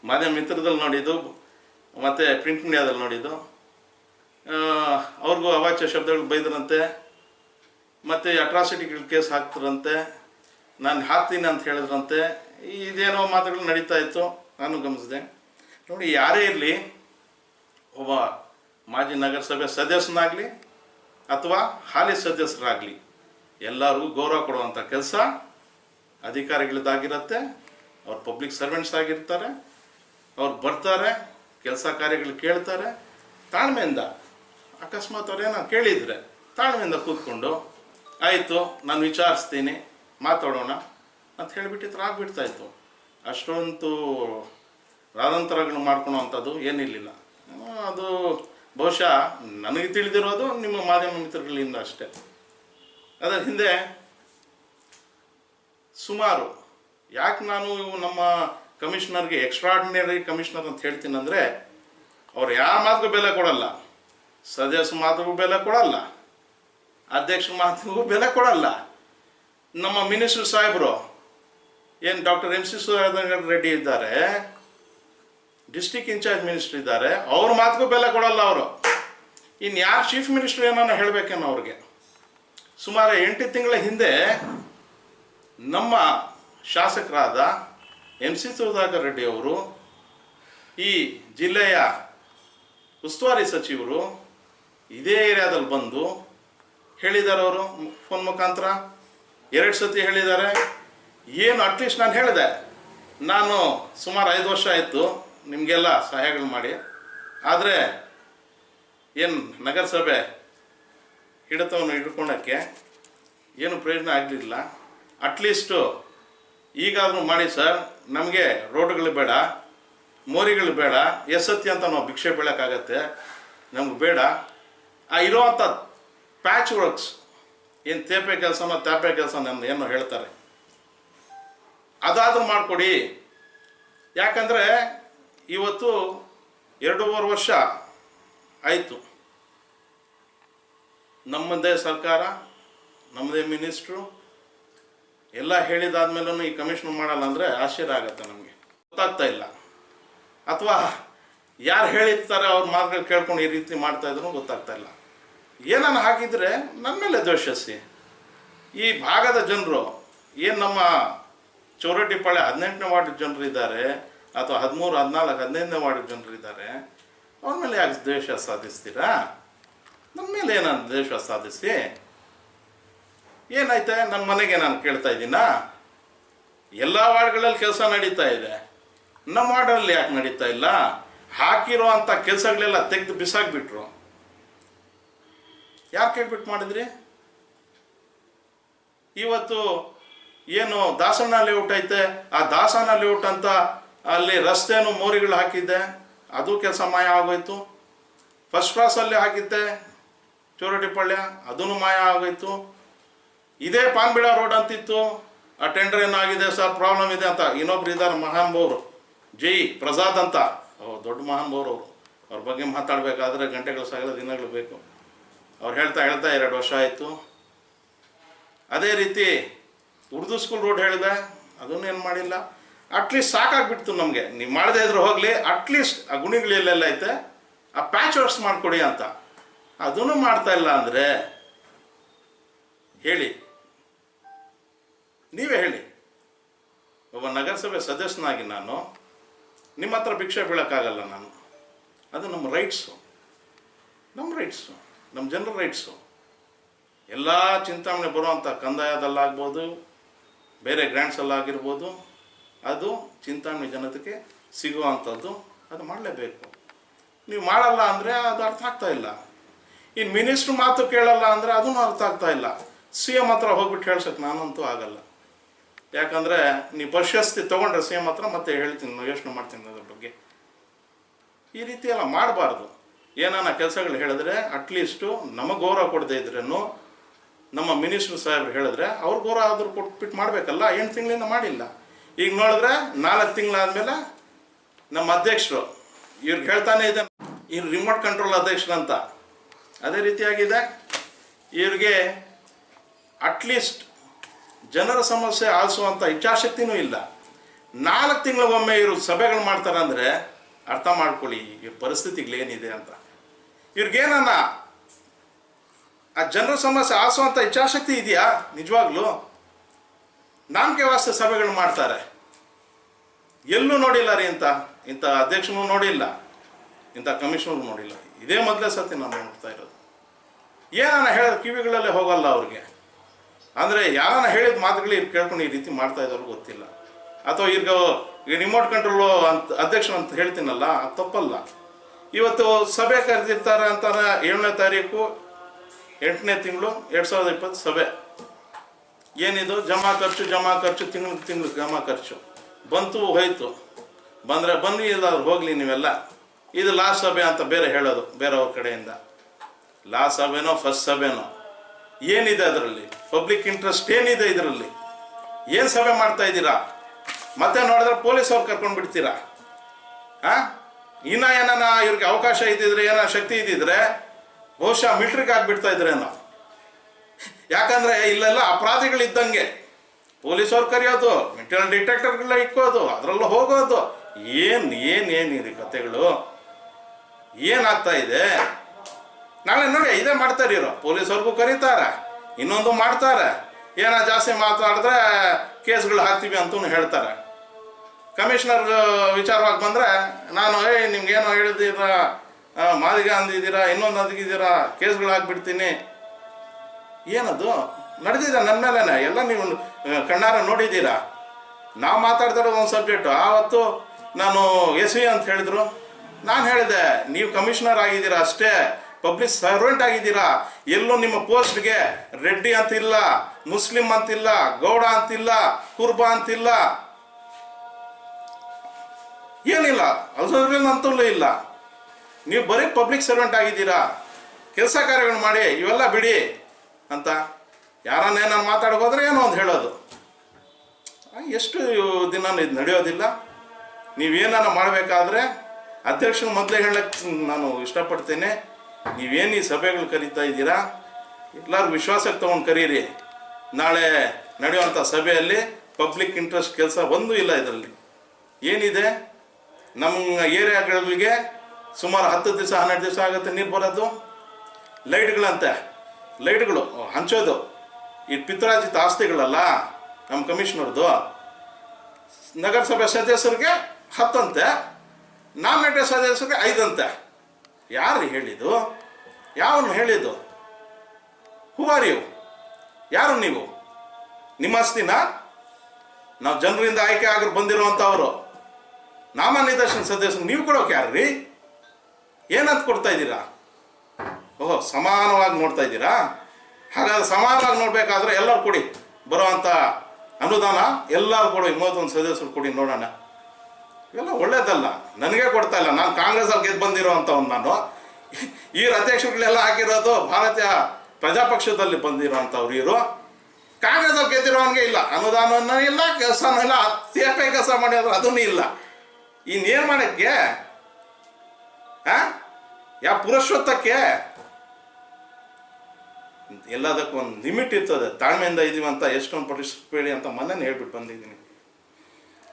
ಮಾಧ್ಯಮ ಮಿತ್ರದಲ್ಲಿ ನೋಡಿದ್ದು, ಮತ್ತು ಪ್ರಿಂಟ್ ಮೀಡಿಯಾದಲ್ಲಿ ನೋಡಿದ್ದು. ಅವ್ರಿಗೂ ಅವಾಚ್ಯ ಶಬ್ದಗಳು ಬೈದ್ರಂತೆ, ಮತ್ತು ಅಟ್ರಾಸಿಟಿಗಳ ಕೇಸ್ ಹಾಕ್ತಿರಂತೆ ನಾನು ಹಾಕ್ತೀನಿ ಅಂತ ಹೇಳಿದ್ರಂತೆ. ಇದೇನೋ ಮಾತುಗಳು ನಡೀತಾ ಇತ್ತು, ನಾನು ಗಮನಿಸಿದೆ. ನೋಡಿ, ಯಾರೇ ಇರಲಿ, ಒಬ್ಬ ಮಾಜಿ ನಗರಸಭೆ ಸದಸ್ಯನಾಗಲಿ ಅಥವಾ ಹಾಲಿ ಸದಸ್ಯರಾಗಲಿ, ಎಲ್ಲರಿಗೂ ಗೌರವ ಕೊಡುವಂಥ ಕೆಲಸ ಅಧಿಕಾರಿಗಳದ್ದಾಗಿರುತ್ತೆ, ಅವ್ರು ಪಬ್ಲಿಕ್ ಸರ್ವೆಂಟ್ಸ್ ಆಗಿರ್ತಾರೆ, ಅವ್ರು ಬರ್ತಾರೆ, ಕೆಲಸ ಕಾರ್ಯಗಳು ಕೇಳ್ತಾರೆ. ತಾಳ್ಮೆಯಿಂದ, ಅಕಸ್ಮಾತ್ ಅವ್ರೇನೋ ಕೇಳಿದರೆ ತಾಳ್ಮೆಯಿಂದ ಕೂತ್ಕೊಂಡು, ಆಯಿತು, ನಾನು ವಿಚಾರಿಸ್ತೀನಿ, ಮಾತಾಡೋಣ ಅಂತ ಹೇಳಿಬಿಟ್ಟಿದ್ರೆ ಆಗ್ಬಿಡ್ತಾಯಿತ್ತು ಅಷ್ಟೊಂದು ಮಾಡ್ಕೊಳೋ ಅಂಥದ್ದು ಏನಿರಲಿಲ್ಲ. ಅದು ಬಹುಶಃ ನನಗೆ ತಿಳಿದಿರೋದು ನಿಮ್ಮ ಮಾಧ್ಯಮ ಮಿತ್ರಗಳಿಂದ ಅಷ್ಟೇ. ಅದರ ಹಿಂದೆ ಸುಮಾರು, ಯಾಕೆ ನಾನು ನಮ್ಮ ಕಮಿಷನರ್ಗೆ ಎಕ್ಸ್ಟ್ರಾರ್ಡಿನರಿ ಕಮಿಷನರ್ ಅಂತ ಹೇಳ್ತೀನಿ ಅಂದರೆ ಅವ್ರು ಯಾರ ಮಾತಿಗೂ ಬೆಲೆ ಕೊಡಲ್ಲ. ಸದಸ್ಯ ಮಾತಿಗೂ ಬೆಲೆ ಕೊಡಲ್ಲ. ಅಧ್ಯಕ್ಷ ಮಾತಿಗೂ ಬೆಲೆ ಕೊಡಲ್ಲ. ನಮ್ಮ ಮಿನಿಸ್ಟರ್ ಸಾಹೇಬರು, ಏನು doctor M C Sudhakar Reddy ಇದ್ದಾರೆ ಡಿಸ್ಟಿಕ್ ಇನ್ಚಾರ್ಜ್ ಮಿನಿಸ್ಟರ್ ಇದ್ದಾರೆ. ಅವ್ರ ಮಾತಿಗೂ ಬೆಲೆ ಕೊಡಲ್ಲ ಅವರು. ಇನ್ನು ಯಾರು ಚೀಫ್ ಮಿನಿಸ್ಟರ್ ಏನೋ ಹೇಳಬೇಕೇನೋ ಅವ್ರಿಗೆ. ಸುಮಾರು ಎಂಟು ತಿಂಗಳ ಹಿಂದೆ ನಮ್ಮ ಶಾಸಕರಾದ ಎಂ ಸಿ ಸುಧಾಕರ್ ರೆಡ್ಡಿ ಅವರು, ಈ ಜಿಲ್ಲೆಯ ಉಸ್ತುವಾರಿ ಸಚಿವರು ಇದೇ ಏರಿಯಾದಲ್ಲಿ ಬಂದು ಹೇಳಿದ್ದಾರೆ ಅವರು. ಫೋನ್ ಮುಖಾಂತರ ಎರಡು ಸತಿ ಹೇಳಿದ್ದಾರೆ. ಏನು ಅಟ್ಲೀಸ್ಟ್ ನಾನು ಹೇಳಿದೆ. ನಾನು ಸುಮಾರು ಐದು ವರ್ಷ ಆಯಿತು. ನಿಮಗೆಲ್ಲ ಸಹಾಯಗಳು ಮಾಡಿ. ಆದರೆ ಏನು ನಗರಸಭೆ ಹಿಡಿತವನ್ನು ಹಿಡ್ಕೊಳಕ್ಕೆ ಏನು ಪ್ರಯೋಜನ ಆಗಲಿಲ್ಲ. ಅಟ್ಲೀಸ್ಟು ಈಗಾದರೂ ಮಾಡಿ ಸರ್, ನಮಗೆ ರೋಡ್ಗಳು ಬೇಡ, ಮೋರಿಗಳು ಬೇಡ ಎಸತ್ತಿ ಅಂತ ನಾವು ಭಿಕ್ಷೆ ಬೀಳೋಕ್ಕಾಗತ್ತೆ. ನಮ್ಗೆ ಬೇಡ. ಆ ಇರೋವಂಥ ಪ್ಯಾಚ್ ವರ್ಕ್ಸ್ ಏನು ತೇಪೆ ಕೆಲಸನ ತ್ಯಾಪೆ ಕೆಲಸ ನನ್ನ ಏನೋ ಹೇಳ್ತಾರೆ. ಅದಾದರೂ ಮಾಡಿಕೊಡಿ. ಯಾಕಂದರೆ ಇವತ್ತು ಎರಡೂವರೆ ವರ್ಷ ಆಯಿತು. ನಮ್ಮದೇ ಸರ್ಕಾರ, ನಮ್ಮದೇ ಮಿನಿಸ್ಟ್ರು, ಎಲ್ಲ ಹೇಳಿದಾದ್ಮೇಲೂ ಈ ಕಮಿಷನ್ ಮಾಡಲ್ಲ ಅಂದರೆ ಆಶ್ಚರ್ಯ ಆಗುತ್ತೆ ನಮಗೆ. ಗೊತ್ತಾಗ್ತಾ ಇಲ್ಲ. ಅಥವಾ ಯಾರು ಹೇಳಿರ್ತಾರೆ ಅವ್ರ ಮಾತುಗಳು ಕೇಳ್ಕೊಂಡು ಈ ರೀತಿ ಮಾಡ್ತಾ ಇದ್ರು ಗೊತ್ತಾಗ್ತಾ ಇಲ್ಲ. ಏನನ್ನು ಹಾಕಿದರೆ ನನ್ನ ಮೇಲೆ ದ್ವೇಷಿಸಿ ಈ ಭಾಗದ ಜನರು, ಏನು ನಮ್ಮ ಚೌರಟ್ಟಿಪಾಳ್ಯ ಹದಿನೆಂಟನೇ ವಾರ್ಡ್ ಜನರು ಇದ್ದಾರೆ ಅಥವಾ ಹದಿಮೂರು, ಹದಿನಾಲ್ಕು, ಹದಿನೈದನೇ ವಾರ್ಡ್ ಜನರಿದ್ದಾರೆ ಅವ್ರ ಮೇಲೆ ಯಾಕೆ ದ್ವೇಷ ಸಾಧಿಸ್ತೀರಾ? ನಮ್ಮ ಮೇಲೆ ಏನಾದ್ರು ದ್ವೇಷ ಸಾಧಿಸಿ? ಏನಾಯ್ತೆ? ನಮ್ಮ ಮನೆಗೆ ನಾನು ಕೇಳ್ತಾ ಇದ್ದೀನಾ? ಎಲ್ಲ ವಾರ್ಡ್ಗಳಲ್ಲಿ ಕೆಲಸ ನಡೀತಾ ಇದೆ. ನಮ್ಮ ವಾರ್ಡಲ್ಲಿ ಯಾಕೆ ನಡೀತಾ ಇಲ್ಲ? ಹಾಕಿರೋ ಅಂಥ ಕೆಲಸಗಳೆಲ್ಲ ತೆಗೆದು ಬಿಸಾಕ್ಬಿಟ್ರು. ಯಾರು ಕೇಳ್ಬಿಟ್ಟು ಮಾಡಿದ್ರಿ? ಇವತ್ತು ಏನು ದಾಸಣ್ಣ ಲೇಔಟ್ ಐತೆ? ಆ ದಾಸಣ್ಣ ಲೇಔಟ್ ಅಂತ ಅಲ್ಲಿ ರಸ್ತೆನೂ ಮೋರಿಗಳು ಹಾಕಿದ್ದೆ. ಅದು ಕೆಲಸ ಮಾಯ ಆಗೋಯ್ತು. ಫಸ್ಟ್ ಕ್ಲಾಸಲ್ಲಿ ಹಾಕಿದ್ದೆ. ಚೋರಟಿಪಾಳ್ಯ ಅದೂ ಮಾಯ ಆಗೋಯ್ತು. ಇದೇ ಪಾನ್ಬಿಡ ರೋಡ್ ಅಂತಿತ್ತು. ಆ ಟೆಂಡರ್ ಏನಾಗಿದೆ ಸರ್? ಪ್ರಾಬ್ಲಮ್ ಇದೆ ಅಂತ. ಇನ್ನೊಬ್ರು ಇದ್ದಾರೆ ಮಹಾನ್ಭವರು ಜೈ ಪ್ರಸಾದ್ ಅಂತ. ಓ ದೊಡ್ಡ ಮಹಾನ್ ಅವರು. ಅವ್ರ ಬಗ್ಗೆ ಮಾತಾಡಬೇಕಾದ್ರೆ ಗಂಟೆಗಳು ಸಾಗಲ ದಿನಗಳು ಬೇಕು. ಅವ್ರು ಹೇಳ್ತಾ ಹೇಳ್ತಾ ಎರಡು ವರ್ಷ ಆಯಿತು. ಅದೇ ರೀತಿ ಉರ್ದು ಸ್ಕೂಲ್ ರೋಡ್ ಹೇಳಿದೆ. ಏನು ಮಾಡಿಲ್ಲ. ಅಟ್ಲೀಸ್ಟ್ ಸಾಕಾಗ್ಬಿಡ್ತು ನಮಗೆ. ನೀವು ಮಾಡದೇ ಇದ್ರೆ ಹೋಗಲಿ ಅಟ್ಲೀಸ್ಟ್ ಆ ಗುಣಿಗಳು ಎಲ್ಲೆಲ್ಲ ಐತೆ, ಆ ಪ್ಯಾಚ್ ವರ್ಕ್ಸ್ ಮಾಡಿಕೊಡಿ ಅಂತ. ಅದನ್ನು ಮಾಡ್ತಾ ಇಲ್ಲ ಅಂದರೆ, ಹೇಳಿ. ನೀವೇ ಹೇಳಿ. ಒಬ್ಬ ನಗರಸಭೆ ಸದಸ್ಯನಾಗಿ ನಾನು, ನಿಮ್ಮ ಹತ್ರ ಭಿಕ್ಷೆ ಬೀಳೋಕ್ಕಾಗಲ್ಲ ನಾನು. ಅದು ನಮ್ಮ ರೈಟ್ಸು ನಮ್ಮ ರೈಟ್ಸು ನಮ್ಮ ಜನರ ರೈಟ್ಸು ಎಲ್ಲ ಚಿಂತಾಮಣೆ ಬರುವಂಥ ಕಂದಾಯದಲ್ಲಾಗ್ಬೋದು, ಬೇರೆ ಗ್ರ್ಯಾಂಡ್ಸಲ್ಲಾಗಿರ್ಬೋದು ಅದು ಚಿಂತಾಮಣಿ ಜನತೆಗೆ ಸಿಗುವಂಥದ್ದು ಅದು ಮಾಡಲೇಬೇಕು. ನೀವು ಮಾಡಲ್ಲ ಅಂದರೆ ಅದು ಅರ್ಥ ಆಗ್ತಾ ಇಲ್ಲ. ಇನ್ನು ಮಿನಿಸ್ಟ್ರ್ ಮಾತು ಕೇಳಲ್ಲ ಅಂದರೆ ಅದೂ ಅರ್ಥ ಆಗ್ತಾ ಇಲ್ಲ. ಸಿ ಎಂ ಹತ್ರ ಹೋಗ್ಬಿಟ್ಟು ಹೇಳ್ಸಕ್ಕೆ ನಾನಂತೂ ಆಗಲ್ಲ. ಯಾಕಂದರೆ ನೀವು ಪ್ರಶಸ್ತಿ ತೊಗೊಂಡ್ರೆ ಸಿ ಎಂ ಹತ್ರ ಮತ್ತೆ ಹೇಳ್ತೀನಿ, ನಾನು ಯೋಚನೆ ಮಾಡ್ತೀನಿ ಅದ್ರ ಬಗ್ಗೆ. ಈ ರೀತಿ ಎಲ್ಲ ಮಾಡಬಾರ್ದು. ಏನಾನ ಕೆಲಸಗಳು ಹೇಳಿದ್ರೆ ಅಟ್ಲೀಸ್ಟು ನಮಗೆ ಗೌರವ ಕೊಡದೇ ಇದ್ರೂ ನಮ್ಮ ಮಿನಿಸ್ಟ್ರ್ ಸಾಹೇಬ್ರು ಹೇಳಿದ್ರೆ ಅವ್ರು ಗೌರವ ಆದರೂ ಕೊಟ್ಬಿಟ್ಟು ಮಾಡಬೇಕಲ್ಲ, ಎಂಟು ತಿಂಗಳಿಂದ ಮಾಡಿಲ್ಲ. ಈಗ ನೋಡಿದ್ರೆ ನಾಲ್ಕು ತಿಂಗಳಾದ್ಮೇಲೆ ನಮ್ಮ ಅಧ್ಯಕ್ಷರು ಇವ್ರಿಗೆ ಹೇಳ್ತಾನೆ ಇದೆ ಇವ್ರು ರಿಮೋಟ್ ಕಂಟ್ರೋಲ್ ಅಧ್ಯಕ್ಷರು ಅಂತ. ಅದೇ ರೀತಿಯಾಗಿದೆ. ಇವ್ರಿಗೆ ಅಟ್ಲೀಸ್ಟ್ ಜನರ ಸಮಸ್ಯೆ ಆಲಿಸುವಂಥ ಇಚ್ಛಾಶಕ್ತಿನೂ ಇಲ್ಲ. ನಾಲ್ಕು ತಿಂಗಳಿಗೊಮ್ಮೆ ಇವರು ಸಭೆಗಳು ಮಾಡ್ತಾರೆ ಅಂದರೆ ಅರ್ಥ ಮಾಡ್ಕೊಳ್ಳಿ, ಇವ್ರ ಪರಿಸ್ಥಿತಿಗಳೇನಿದೆ ಅಂತ. ಇವ್ರಿಗೇನನ್ನ ಆ ಜನರ ಸಮಸ್ಯೆ ಆಲಿಸುವಂಥ ಇಚ್ಛಾಶಕ್ತಿ ಇದೆಯಾ? ನಿಜವಾಗ್ಲೂ? ನಾಮಕೆ ವಾಸ್ತೆ ಸಭೆಗಳು ಮಾಡ್ತಾರೆ. ಎಲ್ಲೂ ನೋಡಿಲ್ಲ ರೀ ಇಂಥ ಇಂಥ ಅಧ್ಯಕ್ಷನೂ ನೋಡಿಲ್ಲ, ಇಂಥ ಕಮಿಷನರು ನೋಡಿಲ್ಲ. ಇದೇ ಮೊದಲೇ ಸತಿ ನಾನು ನೋಡ್ತಾ ಇರೋದು. ಏನಾನ ಹೇಳಿದ ಕಿವಿಗಳಲ್ಲೇ ಹೋಗಲ್ಲ ಅವ್ರಿಗೆ. ಅಂದರೆ ಯಾರನ್ನ ಹೇಳಿದ ಮಾತುಗಳು ಇವ್ರು ಕೇಳ್ಕೊಂಡು ಈ ರೀತಿ ಮಾಡ್ತಾ ಇದ್ದವ್ರು ಗೊತ್ತಿಲ್ಲ. ಅಥವಾ ಈಗ ರಿಮೋಟ್ ಕಂಟ್ರೋಲು ಅಂತ ಅಧ್ಯಕ್ಷರು ಅಂತ ಹೇಳ್ತೀನಲ್ಲ, ಅದು ತಪ್ಪಲ್ಲ. ಇವತ್ತು ಸಭೆ ಕರೆದಿರ್ತಾರೆ ಅಂತಾರೆ ಏಳನೇ ತಾರೀಕು, ಎಂಟನೇ ತಿಂಗಳು, ಎರಡು ಸಾವಿರದ ಇಪ್ಪತ್ತು ಸಭೆ. ಏನಿದು? ಜಮಾ ಖರ್ಚು ಜಮಾ ಖರ್ಚು, ತಿಂಗಳು ತಿಂಗಳು ಜಮಾ ಖರ್ಚು. ಬಂತು, ಹೋಯ್ತು. ಬಂದರೆ ಬನ್ನಿ ಇಲ್ಲ ಹೋಗಲಿ ನೀವೆಲ್ಲ. ಇದು ಲಾಸ್ಟ್ ಸಭೆ ಅಂತ ಬೇರೆ ಹೇಳೋದು, ಬೇರೆಯವ್ರ ಕಡೆಯಿಂದ. ಲಾಸ್ಟ್ ಸಭೆನೋ, ಫಸ್ಟ್ ಸಭೆನೋ. ಏನಿದೆ ಅದರಲ್ಲಿ? ಪಬ್ಲಿಕ್ ಇಂಟ್ರೆಸ್ಟ್ ಏನಿದೆ ಇದರಲ್ಲಿ? ಏನು ಸಭೆ ಮಾಡ್ತಾ ಇದ್ದೀರಾ? ಮತ್ತೆ ನೋಡಿದ್ರೆ ಪೊಲೀಸ್ ಅವ್ರು ಕರ್ಕೊಂಡು ಬಿಡ್ತೀರಾ? ಹಾ ಇನ್ನ ಏನಾನ ಇವ್ರಿಗೆ ಅವಕಾಶ ಇದ್ದಿದ್ರೆ ಏನೋ ಶಕ್ತಿ ಇದ್ದಿದ್ರೆ, ಬಹುಶಃ ಮಿಲ್ಟ್ರಿಗೆ ಆಗ್ಬಿಡ್ತಾ ಇದ್ರೇನೋ. ಯಾಕಂದ್ರೆ ಇಲ್ಲೆಲ್ಲ ಅಪರಾಧಿಗಳಿದ್ದಂಗೆ. ಪೊಲೀಸವ್ರು ಕರೆಯೋದು ಮೆಟೀರಿಯಲ್ ಡಿಟೆಕ್ಟರ್ಗಳ ಇಕ್ಕೋದು, ಅದರಲ್ಲೂ ಹೋಗೋದು. ಏನು ಏನು ಇದು ಕತೆಗಳು? ಏನಾಗ್ತಾ ಇದೆ? ನಾಳೆ ನೋಡಿ, ಇದೇ ಮಾಡ್ತಾರೆ ಇವರು ಪೊಲೀಸವ್ರಿಗೂ ಕರೀತಾರೆ, ಇನ್ನೊಂದು ಮಾಡ್ತಾರೆ. ಏನ ಜಾಸ್ತಿ ಮಾತಾಡಿದ್ರೆ ಕೇಸ್ಗಳು ಹಾಕ್ತೀವಿ ಅಂತೂ ಹೇಳ್ತಾರೆ. ಕಮಿಷನರ್ ವಿಚಾರವಾಗಿ ಬಂದ್ರೆ, ನಾನು, ಏಯ್, ನಿಮ್ಗೇನೋ ಹೇಳಿದ್ದೀರಾ? ಮಾದಿಗ ಅಂದಿದ್ದೀರಾ? ಇನ್ನೊಂದು ಅಂದಿದ್ದೀರಾ? ಕೇಸ್ಗಳು ಹಾಕ್ಬಿಡ್ತೀನಿ. ಏನದು? ನಡೆದಿದೆ ನನ್ನ ಮೇಲೇನೆ. ಎಲ್ಲ ನೀವು ಕಣ್ಣಾರ ನೋಡಿದ್ದೀರಾ? ನಾವು ಮಾತಾಡ್ತಿರೋ ಒಂದು ಸಬ್ಜೆಕ್ಟು. ಆವತ್ತು ನಾನು ಎಸ್ ವಿ ಅಂತ ಹೇಳಿದ್ರು. ನಾನು ಹೇಳಿದೆ, ನೀವು ಕಮಿಷನರ್ ಆಗಿದ್ದೀರಾ ಅಷ್ಟೇ. ಪಬ್ಲಿಕ್ ಸರ್ವೆಂಟ್ ಆಗಿದ್ದೀರಾ. ಎಲ್ಲೂ ನಿಮ್ಮ ಪೋಸ್ಟ್ಗೆ ರೆಡ್ಡಿ ಅಂತಿಲ್ಲ, ಮುಸ್ಲಿಂ ಅಂತಿಲ್ಲ, ಗೌಡ ಅಂತಿಲ್ಲ, ಕುರ್ಬಾ ಅಂತಿಲ್ಲ. ಏನಿಲ್ಲ ಅಂತೂ ಇಲ್ಲ. ನೀವು ಬರೀ ಪಬ್ಲಿಕ್ ಸರ್ವೆಂಟ್ ಆಗಿದ್ದೀರಾ. ಕೆಲಸ ಕಾರ್ಯಗಳು ಮಾಡಿ, ಇವೆಲ್ಲ ಬಿಡಿ. ಅಂತ ಯಾರನ್ನ ಏನಾರು ಮಾತಾಡ್ಕೋದ್ರೆ ಏನೋ ಒಂದು ಹೇಳೋದು. ಎಷ್ಟು ದಿನ ಇದು ನಡೆಯೋದಿಲ್ಲ. ನೀವೇನಾರು ಮಾಡಬೇಕಾದ್ರೆ ಅಧ್ಯಕ್ಷನ ಮೊದಲೇ ಹೇಳಕ್ಕೆ ನಾನು ಇಷ್ಟಪಡ್ತೇನೆ. ನೀವೇನು ಈ ಸಭೆಗಳು ಕರೀತಾ ಇದ್ದೀರಾ? ಎಲ್ಲರೂ ವಿಶ್ವಾಸಕ್ಕೆ ತೊಗೊಂಡು ಕರೀರಿ. ನಾಳೆ ನಡೆಯುವಂಥ ಸಭೆಯಲ್ಲಿ ಪಬ್ಲಿಕ್ ಇಂಟ್ರೆಸ್ಟ್ ಕೆಲಸ ಒಂದೂ ಇಲ್ಲ ಇದರಲ್ಲಿ. ಏನಿದೆ? ನಮ್ಮ ಏರಿಯಾಗಳಿಗೆ ಸುಮಾರು ಹತ್ತು ದಿವಸ, ಹನ್ನೆರಡು ದಿವಸ ಆಗುತ್ತೆ ನೀರು ಬರೋದು. ಲೈಟ್ಗಳಂತೆ. ಲೈಟ್ಗಳು ಹಂಚೋದು. ಈ ಪಿತ್ರಾಜಿತ ಆಸ್ತಿಗಳಲ್ಲ, ನಮ್ಮ ಕಮಿಷನರ್ದು. ನಗರಸಭೆ ಸದಸ್ಯರಿಗೆ ಹತ್ತಂತೆ ನಾಮಿನೇಟೆಡ್ ಸದಸ್ಯರಿಗೆ ಐದಂತೆ. ಯಾರು ಹೇಳಿದ್ದು? ಯಾವನು ಹೇಳಿದ್ದು? ಹೂ ಆರ್ ಯು ಯಾರು ನೀವು? ನಿಮ್ಮ ಆಸ್ತಿನ? ನಾವು ಜನರಿಂದ ಆಯ್ಕೆ ಆಗಿ ಬಂದಿರುವಂಥವರು. ನಾಮ ನಿದರ್ಶನ ಸದಸ್ಯರು ನೀವು ಕೊಡೋಕೆ ಯಾರ್ರಿ? ಏನಂತ ಕೊಡ್ತಾ ಇದ್ದೀರಾ? ಓಹೋ, ಸಮಾನವಾಗಿ ನೋಡ್ತಾ ಇದ್ದೀರಾ? ಹಾಗಾದ್ರೆ ಸಮಾನವಾಗಿ ನೋಡಬೇಕಾದ್ರೆ ಎಲ್ಲರೂ ಕೊಡಿ ಬರುವಂಥ ಅನುದಾನ ಎಲ್ಲರೂ ಕೊಡಿ ಮೂವತ್ತೊಂದು ಸದಸ್ಯರು ಕೊಡಿ ನೋಡೋಣ. ಇವೆಲ್ಲ ಒಳ್ಳೇದಲ್ಲ, ನನಗೆ ಕೊಡ್ತಾ ಇಲ್ಲ. ನಾನು ಕಾಂಗ್ರೆಸ್ಸಲ್ಲಿ ಗೆದ್ದು ಬಂದಿರೋವಂಥವ್ನು ನಾನು. ಈ ಅಧ್ಯಕ್ಷರುಗಳೆಲ್ಲ ಹಾಕಿರೋದು ಭಾರತೀಯ ಪ್ರಜಾಪಕ್ಷದಲ್ಲಿ ಬಂದಿರೋವಂಥವ್ರು ಇವರು. ಕಾಂಗ್ರೆಸ್ ಅವ್ರು ಗೆದ್ದಿರೋನ್ಗೆ ಇಲ್ಲ. ಅನುದಾನವನ್ನ ಇಲ್ಲ ಕೆಲಸನೂ ಇಲ್ಲ ತೇಪೆ ಕೆಲಸ ಮಾಡಿದ್ರು ಅದೂ ಇಲ್ಲ. ಈ ನಿರ್ಮಾಣಕ್ಕೆ, ಆ ಯಾವ ಪುರುಷೋತ್ತಕ್ಕೆ ಎಲ್ಲದಕ್ಕೂ ಒಂದು ಲಿಮಿಟ್ ಇರ್ತದೆ. ತಾಳ್ಮೆಯಿಂದ ಇದೀವಿ ಅಂತ ಎಷ್ಟೊಂದು ಪರಿಸ್ಥಿತಿ ಅಂತ ಮೊನ್ನೆ ಹೇಳ್ಬಿಟ್ಟು ಬಂದಿದ್ದೀನಿ.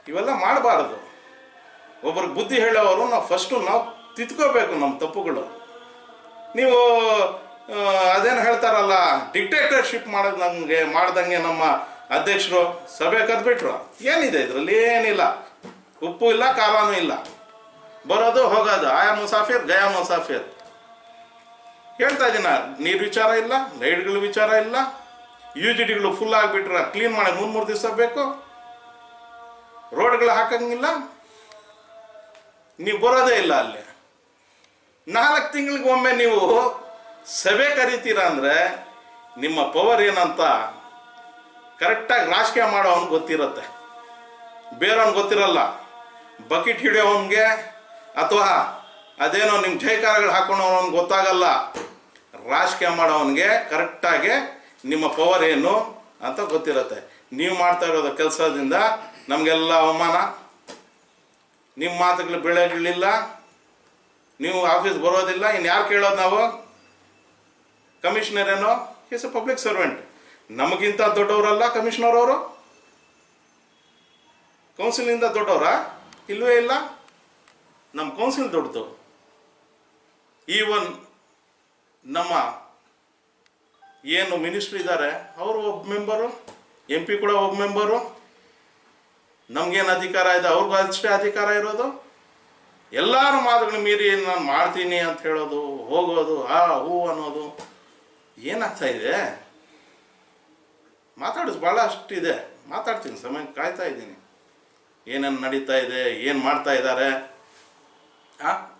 ಇವೆಲ್ಲ ಮಾಡಬಾರ್ದು. ಒಬ್ರಿಗೆ ಬುದ್ಧಿ ಹೇಳೋವರು ನಾವು ಫಸ್ಟು ನಾವು ತಿದ್ಕೋಬೇಕು ನಮ್ಮ ತಪ್ಪುಗಳು. ನೀವು ಅದೇನು ಹೇಳ್ತಾರಲ್ಲ ಡಿಕ್ಟೇಟರ್ಶಿಪ್ ಮಾಡೋದು ನಮಗೆ, ಮಾಡ್ದಂಗೆ ನಮ್ಮ ಅಧ್ಯಕ್ಷರು ಸಭೆ ಕದ್ಬಿಟ್ರು ಏನಿದೆ ಇದರಲ್ಲಿ? ಏನಿಲ್ಲ. ಉಪ್ಪು ಇಲ್ಲ ಖಾರನೂ ಇಲ್ಲ. ಬರೋದು ಹೋಗೋದು. ಆಯಾ ಮುಸಾಫಿರ್ ಗಯಾ ಮುಸಾಫಿರ್. ಹೇಳ್ತಾ ಇದ್ದೀನ ನೀರು ವಿಚಾರ ಇಲ್ಲ, ಲೈಟ್ಗಳ ವಿಚಾರ ಇಲ್ಲ. ಯು ಜಿ ಡಿಗಳು ಫುಲ್ ಆಗಿಬಿಟ್ರೆ ಕ್ಲೀನ್ ಮಾಡಿ ಮೂರು ಮೂರು ದಿವಸ ಬೇಕು. ರೋಡ್ಗಳು ಹಾಕಂಗಿಲ್ಲ. ನೀವು ಬರೋದೇ ಇಲ್ಲ ಅಲ್ಲಿ. ನಾಲ್ಕು ತಿಂಗಳಿಗೆ ಒಮ್ಮೆ ನೀವು ಸಭೆ ಕರಿತೀರ ಅಂದರೆ ನಿಮ್ಮ ಪವರ್ ಏನಂತ ಕರೆಕ್ಟಾಗಿ ರಾಜಕೀಯ ಮಾಡೋ ಮಾಡೋವನ್ ಗೊತ್ತಿರುತ್ತೆ. ಬೇರೆಯವ್ನು ಗೊತ್ತಿರಲ್ಲ. ಬಕೆಟ್ ಹಿಡಿಯೋವನ್ಗೆ ಅಥವಾ ಅದೇನೋ ನಿಮ್ಮ ಜೈಕಾರಗಳು ಅವ್ನಿಗೆ ಗೊತ್ತಾಗಲ್ಲ. ರಾಜಕೀಯ ಮಾಡೋವನಿಗೆ ಕರೆಕ್ಟಾಗಿ ನಿಮ್ಮ ಪವರ್ ಏನು ಅಂತ ಗೊತ್ತಿರುತ್ತೆ. ನೀವು ಮಾಡ್ತಾ ಇರೋದು ಕೆಲಸದಿಂದ ನಮಗೆಲ್ಲ ಅವಮಾನ. ನಿಮ್ಮ ಮಾತುಗಳು ಬೆಳೆಗಳಿಲ್ಲ ನೀವು ಆಫೀಸ್ ಬರೋದಿಲ್ಲ. ಇನ್ನು ಯಾರು ಕೇಳೋದು ನಾವು? ಕಮಿಷನರ್ ಏನೋ? ಈಸ್ ಎ ಪಬ್ಲಿಕ್ ಸರ್ವೆಂಟ್ ನಮಗಿಂತ ದೊಡ್ಡವರಲ್ಲ ಕಮಿಷನರ್ ಅವರು? ಕೌನ್ಸಿಲಿಂದ ದೊಡ್ಡವರಾ? ಇಲ್ಲವೇ ಇಲ್ಲ. ನಮ್ಮ ಕೌನ್ಸಿಲ್ ದೊಡ್ಡದು. ಈವನ್ ನಮ್ಮ ಏನು ಮಿನಿಸ್ಟ್ರ್ ಇದ್ದಾರೆ, ಅವರು ಒಬ್ಬ ಮೆಂಬರು ಎಂ ಪಿ ಕೂಡ ಒಬ್ಬ ಮೆಂಬರು ನಮ್ಗೇನು ಅಧಿಕಾರ ಇದೆ, ಅವ್ರಿಗೂ ಅಷ್ಟೇ ಅಧಿಕಾರ ಇರೋದು. ಎಲ್ಲರ ಮಾತುಗಳು ಮೀರಿ ನಾನು ಮಾಡ್ತೀನಿ ಅಂತ ಹೇಳೋದು, ಹೋಗೋದು, ಆ, ಹೂ ಅನ್ನೋದು ಏನಾಗ್ತಾ ಇದೆ? ಮಾತಾಡೋದು ಭಾಳ ಅಷ್ಟಿದೆ. ಮಾತಾಡ್ತೀನಿ, ಸಮಯ ಕಾಯ್ತಾ ಇದ್ದೀನಿ. ಏನೇನು ನಡೀತಾ ಇದೆ, ಏನು ಮಾಡ್ತಾ ಇದ್ದಾರೆ? ಆ?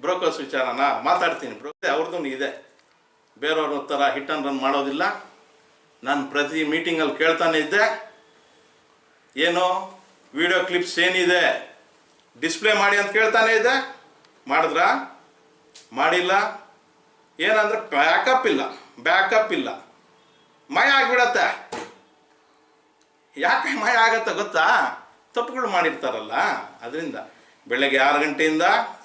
ಬ್ರೋಕರ್ಸ್ ವಿಚಾರನ ಮಾತಾಡ್ತೀನಿ ಬ್ರೋ. ಅವ್ರದ್ದು ಇದೆ. ಬೇರೆಯವ್ರ ಥರ ಹಿಟ್ ಆ್ಯಂಡ್ ರನ್ ಮಾಡೋದಿಲ್ಲ. ನಾನು ಪ್ರತಿ ಮೀಟಿಂಗಲ್ಲಿ ಕೇಳ್ತಾನೆ ಇದ್ದೆ. ಏನು ವಿಡಿಯೋ ಕ್ಲಿಪ್ಸ್ ಏನಿದೆ? ಡಿಸ್ಪ್ಲೇ ಮಾಡಿ ಅಂತ ಕೇಳ್ತಾನೆ ಇದ್ದೆ. ಮಾಡಿದ್ರಾ? ಮಾಡಿಲ್ಲ. ಏನಂದ್ರೆ ಬ್ಯಾಕಪ್ ಇಲ್ಲ. ಬ್ಯಾಕಪ್ ಇಲ್ಲ. ಮಯ ಆಗಿಬಿಡತ್ತೆ. ಯಾಕೆ ಮಯ ಆಗತ್ತೆ ಗೊತ್ತಾ? ತಪ್ಪುಗಳು ಮಾಡಿರ್ತಾರಲ್ಲ. ಅದರಿಂದ. ಬೆಳಗ್ಗೆ ಆರು ಗಂಟೆಯಿಂದ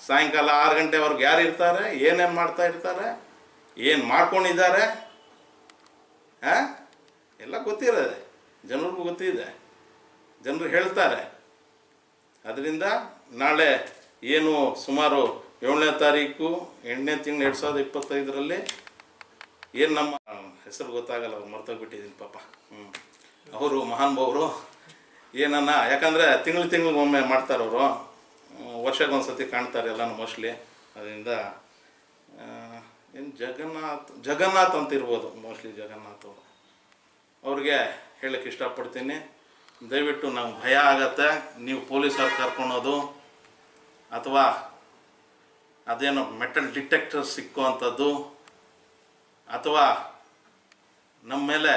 ಸಾಯಂಕಾಲ ಆರು ಗಂಟೆವರೆಗೆ ಯಾರು ಇರ್ತಾರೆ? ಏನೇನು ಮಾಡ್ತಾ ಇರ್ತಾರೆ? ಏನು ಮಾಡ್ಕೊಂಡಿದ್ದಾರೆ? ಹಾಂ? ಎಲ್ಲ ಗೊತ್ತಿರೋದೆ. ಜನರಿಗೂ ಗೊತ್ತಿದೆ. ಜನರು ಹೇಳ್ತಾರೆ. ಅದರಿಂದ ನಾಳೆ ಏನು ಸುಮಾರು ಏಳನೇ ತಾರೀಕು, ಎಂಟನೇ ತಿಂಗಳು ಎರಡು ಸಾವಿರದ ಇಪ್ಪತ್ತೈದರಲ್ಲಿ ಏನು ನಮ್ಮ ಹೆಸರು ಗೊತ್ತಾಗಲ್ಲ, ಅವ್ರು ಮರ್ತೋಗ್ಬಿಟ್ಟಿದ್ದೀನಿ ಪಾಪ. ಹ್ಞೂ ಅವರು ಮಹಾನುಭಾವರು ಏನನ್ನ, ಯಾಕಂದರೆ ತಿಂಗಳು ತಿಂಗಳಿಗೆ ಒಮ್ಮೆ ಮಾಡ್ತಾರೆ ವರ್ಷಕ್ಕೆ ಒಂದು ಸತಿ ಕಾಣ್ತಾರೆ ಎಲ್ಲನೂ ಮೋಸ್ಟ್ಲಿ. ಅದರಿಂದ ಏನು ಜಗನ್ನಾಥ್ ಜಗನ್ನಾಥ್ ಅಂತ ಇರ್ಬೋದು ಮೋಸ್ಟ್ಲಿ ಜಗನ್ನಾಥ್ ಅವರು. ಅವ್ರಿಗೆ ಹೇಳಕ್ಕೆ ಇಷ್ಟಪಡ್ತೀನಿ. ದಯವಿಟ್ಟು ನಂಗೆ ಭಯ ಆಗತ್ತೆ. ನೀವು ಪೊಲೀಸರು ಕರ್ಕೊಳೋದು, ಅಥವಾ ಅದೇನೋ ಮೆಟಲ್ ಡಿಟೆಕ್ಟರ್ ಸಿಕ್ಕುವಂಥದ್ದು, ಅಥವಾ ನಮ್ಮ ಮೇಲೆ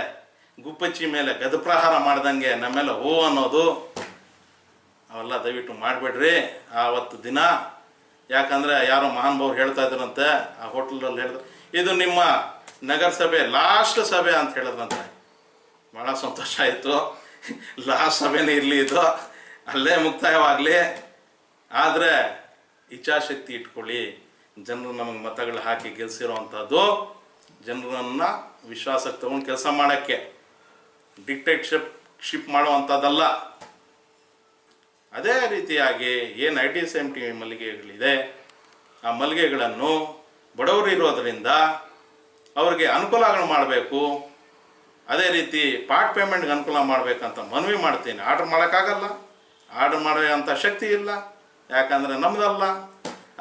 ಗುಪ್ಪಚ್ಚಿ ಮೇಲೆ ಗದಪ್ರಹಾರ ಮಾಡ್ದಂಗೆ ನಮ್ಮ ಮೇಲೆ ಹೋ ಅನ್ನೋದು ಅವೆಲ್ಲ ದಯವಿಟ್ಟು ಮಾಡಬೇಡ್ರಿ. ಆವತ್ತು ದಿನ, ಯಾಕಂದರೆ ಯಾರೋ ಮಹಾನುಭಾವ್ರು ಹೇಳ್ತಾ ಇದ್ರಂತೆ, ಆ ಹೋಟ್ಲಲ್ಲಿ ಹೇಳಿದ್ರು ಇದು ನಿಮ್ಮ ನಗರಸಭೆ ಲಾಸ್ಟ್ ಸಭೆ ಅಂತ ಹೇಳಿದ್ರಂತೆ. ಭಾಳ ಸಂತೋಷ ಆಯಿತು. ಲಾಸ್ಟ್ ಸಭೆನೇ ಇರಲಿ ಇದು. ಅಲ್ಲೇ ಮುಕ್ತಾಯವಾಗಲಿ. ಆದರೆ ಇಚ್ಛಾಶಕ್ತಿ ಇಟ್ಕೊಳ್ಳಿ. ಜನರು ನಮಗೆ ಮತಗಳು ಹಾಕಿ ಗೆಲ್ಸಿರೋ ಅಂಥದ್ದು ಜನರನ್ನು ವಿಶ್ವಾಸಕ್ಕೆ ತಗೊಂಡು ಕೆಲಸ ಮಾಡೋಕ್ಕೆ. ಡಿಕ್ಟೇಟ್ಶಿಪ್ ಶಿಪ್ ಮಾಡುವಂಥದ್ದಲ್ಲ. ಅದೇ ರೀತಿಯಾಗಿ ಏನು I T C M T ಮಳಿಗೆಗಳಿದೆ ಆ ಮಳಿಗೆಗಳನ್ನು ಬಡವರು ಇರೋದರಿಂದ ಅವ್ರಿಗೆ ಅನುಕೂಲಗಳು ಮಾಡಬೇಕು. ಅದೇ ರೀತಿ ಪಾರ್ಟ್ ಪೇಮೆಂಟ್ಗೆ ಅನುಕೂಲ ಮಾಡಬೇಕಂತ ಮನವಿ ಮಾಡ್ತೀನಿ. ಆರ್ಡ್ರ್ ಮಾಡೋಕ್ಕಾಗಲ್ಲ. ಆರ್ಡ್ರ್ ಮಾಡೋಂಥ ಶಕ್ತಿ ಇಲ್ಲ. ಯಾಕಂದರೆ ನಮ್ಮದಲ್ಲ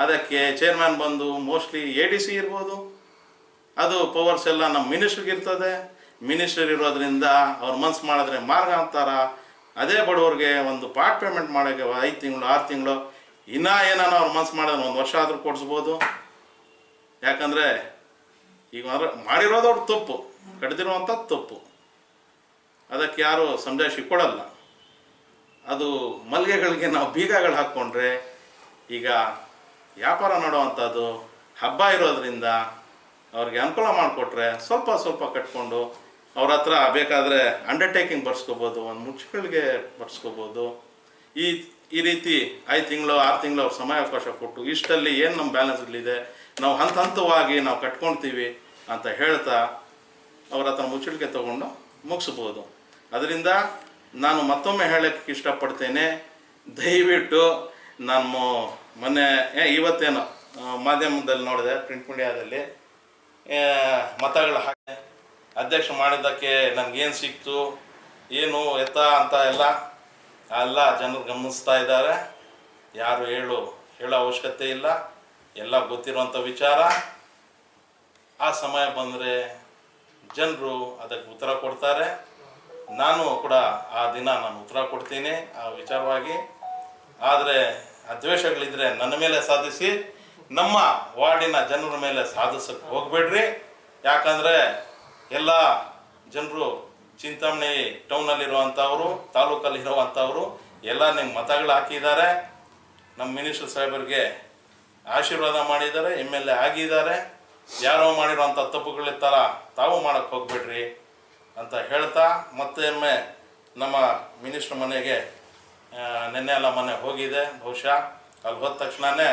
ಅದಕ್ಕೆ ಚೇರ್ಮನ್ ಬಂದು ಮೋಸ್ಟ್ಲಿ ಎ ಡಿ ಸಿ ಇರ್ಬೋದು. ಅದು ಪವರ್ಸ್ ಎಲ್ಲ ನಮ್ಮ ಮಿನಿಸ್ಟ್ರಿಗೆ ಇರ್ತದೆ. ಮಿನಿಸ್ಟರ್ ಇರೋದರಿಂದ ಅವ್ರು ಮನ್ಸು ಮಾಡಿದ್ರೆ ಮಾರ್ಗ ಅಂತಾರ. ಅದೇ ಬಡವ್ರಿಗೆ ಒಂದು ಪಾರ್ಟ್ ಪೇಮೆಂಟ್ ಮಾಡೋಕ್ಕೆ ಐದು ತಿಂಗಳು, ಆರು ತಿಂಗಳು, ಇನ್ನೂ ಏನಾನ ಅವ್ರು ಮನ್ಸು ಮಾಡೋದು ಒಂದು ವರ್ಷ ಆದರೂ ಕೊಡಿಸ್ಬೋದು. ಯಾಕಂದರೆ ಈಗ ಮಾಡಿರೋದು ಅವ್ರ ತಪ್ಪು ಕಡ್ದಿರುವಂಥದ್ದು ತಪ್ಪು. ಅದಕ್ಕೆ ಯಾರು ಸಂದೇಶ ಕೊಡಲ್ಲ. ಅದು ಮಲ್ಲಿಗೆಗಳಿಗೆ ನಾವು ಬೀಗಗಳು ಹಾಕ್ಕೊಂಡ್ರೆ ಈಗ ವ್ಯಾಪಾರ ಮಾಡುವಂಥದ್ದು ಹಬ್ಬ ಇರೋದ್ರಿಂದ ಅವ್ರಿಗೆ ಅನುಕೂಲ ಮಾಡಿಕೊಟ್ರೆ ಸ್ವಲ್ಪ ಸ್ವಲ್ಪ ಕಟ್ಕೊಂಡು ಅವ್ರ ಹತ್ರ ಬೇಕಾದರೆ ಅಂಡರ್ಟೇಕಿಂಗ್ ಬರ್ಸ್ಕೋಬೋದು, ಒಂದು ಮುಚ್ಚುಗಳಿಗೆ ಬರ್ಸ್ಕೋಬೋದು. ಈ ಈ ರೀತಿ ಐದು ತಿಂಗಳು, ಆರು ತಿಂಗಳು ಸಮಯ ಸಮಯಾವಕಾಶ ಕೊಟ್ಟು ಇಷ್ಟಲ್ಲಿ ಏನು ನಮ್ಮ ಬ್ಯಾಲೆನ್ಸ್ಗಳಿದೆ ನಾವು ಹಂತ ಹಂತವಾಗಿ ನಾವು ಕಟ್ಕೊಳ್ತೀವಿ ಅಂತ ಹೇಳ್ತಾ ಅವ್ರ ಹತ್ರ ಮುಚ್ಚಳಿಕೆ ತೊಗೊಂಡು ಮುಗಿಸ್ಬೋದು. ಅದರಿಂದ ನಾನು ಮತ್ತೊಮ್ಮೆ ಹೇಳಕ್ಕೆ ಇಷ್ಟಪಡ್ತೇನೆ, ದಯವಿಟ್ಟು ನಮ್ಮ ಮೊನ್ನೆ ಇವತ್ತೇನು ಮಾಧ್ಯಮದಲ್ಲಿ ನೋಡಿದೆ ಪ್ರಿಂಟ್ ಮೀಡಿಯಾದಲ್ಲಿ ಮತಗಳು ಹಾಕಿ ಅಧ್ಯಕ್ಷ ಮಾಡಿದ್ದಕ್ಕೆ ನನಗೇನು ಸಿಕ್ತು, ಏನು ಎತ್ತ ಅಂತ ಎಲ್ಲ ಎಲ್ಲ ಜನರು ಗಮನಿಸ್ತಾ ಇದ್ದಾರೆ. ಯಾರು ಹೇಳು, ಹೇಳೋ ಅವಶ್ಯಕತೆ ಇಲ್ಲ. ಎಲ್ಲ ಗೊತ್ತಿರುವಂಥ ವಿಚಾರ. ಆ ಸಮಯ ಬಂದರೆ ಜನರು ಅದಕ್ಕೆ ಉತ್ತರ ಕೊಡ್ತಾರೆ. ನಾನು ಕೂಡ ಆ ದಿನ ನಾನು ಉತ್ತರ ಕೊಡ್ತೀನಿ ಆ ವಿಚಾರವಾಗಿ. ಆದರೆ ಆ ದ್ವೇಷಗಳಿದ್ರೆ ನನ್ನ ಮೇಲೆ ಸಾಧಿಸಿ, ನಮ್ಮ ವಾರ್ಡಿನ ಜನರ ಮೇಲೆ ಸಾಧಿಸಕ್ಕೆ ಹೋಗ್ಬೇಡ್ರಿ. ಯಾಕಂದರೆ ಎಲ್ಲ ಜನರು ಚಿಂತಾಮಣಿ ಟೌನಲ್ಲಿರುವಂಥವರು ತಾಲೂಕಲ್ಲಿ ಇರುವಂಥವರು ಎಲ್ಲ ನಿಮ್ಮ ಮತಗಳು ಹಾಕಿದ್ದಾರೆ. ನಮ್ಮ ಮಿನಿಸ್ಟರ್ ಸಾಹೇಬರಿಗೆ ಆಶೀರ್ವಾದ ಮಾಡಿದ್ದಾರೆ, ಎಂ ಎಲ್ ಎ ಆಗಿದ್ದಾರೆ. ಯಾರೋ ಮಾಡಿರೋಂಥ ತಪ್ಪುಗಳಿರ್ತಾರ ತಾವು ಮಾಡಕ್ಕೆ ಹೋಗ್ಬೇಡ್ರಿ ಅಂತ ಹೇಳ್ತಾ ಮತ್ತೊಮ್ಮೆ ನಮ್ಮ ಮಿನಿಸ್ಟ್ರ್ ಮನೆಗೆ ನಿನ್ನೆ ಎಲ್ಲ ಮನೆ ಹೋಗಿದೆ. ಬಹುಶಃ ಅಲ್ಲಿ ಹೋದ ತಕ್ಷಣವೇ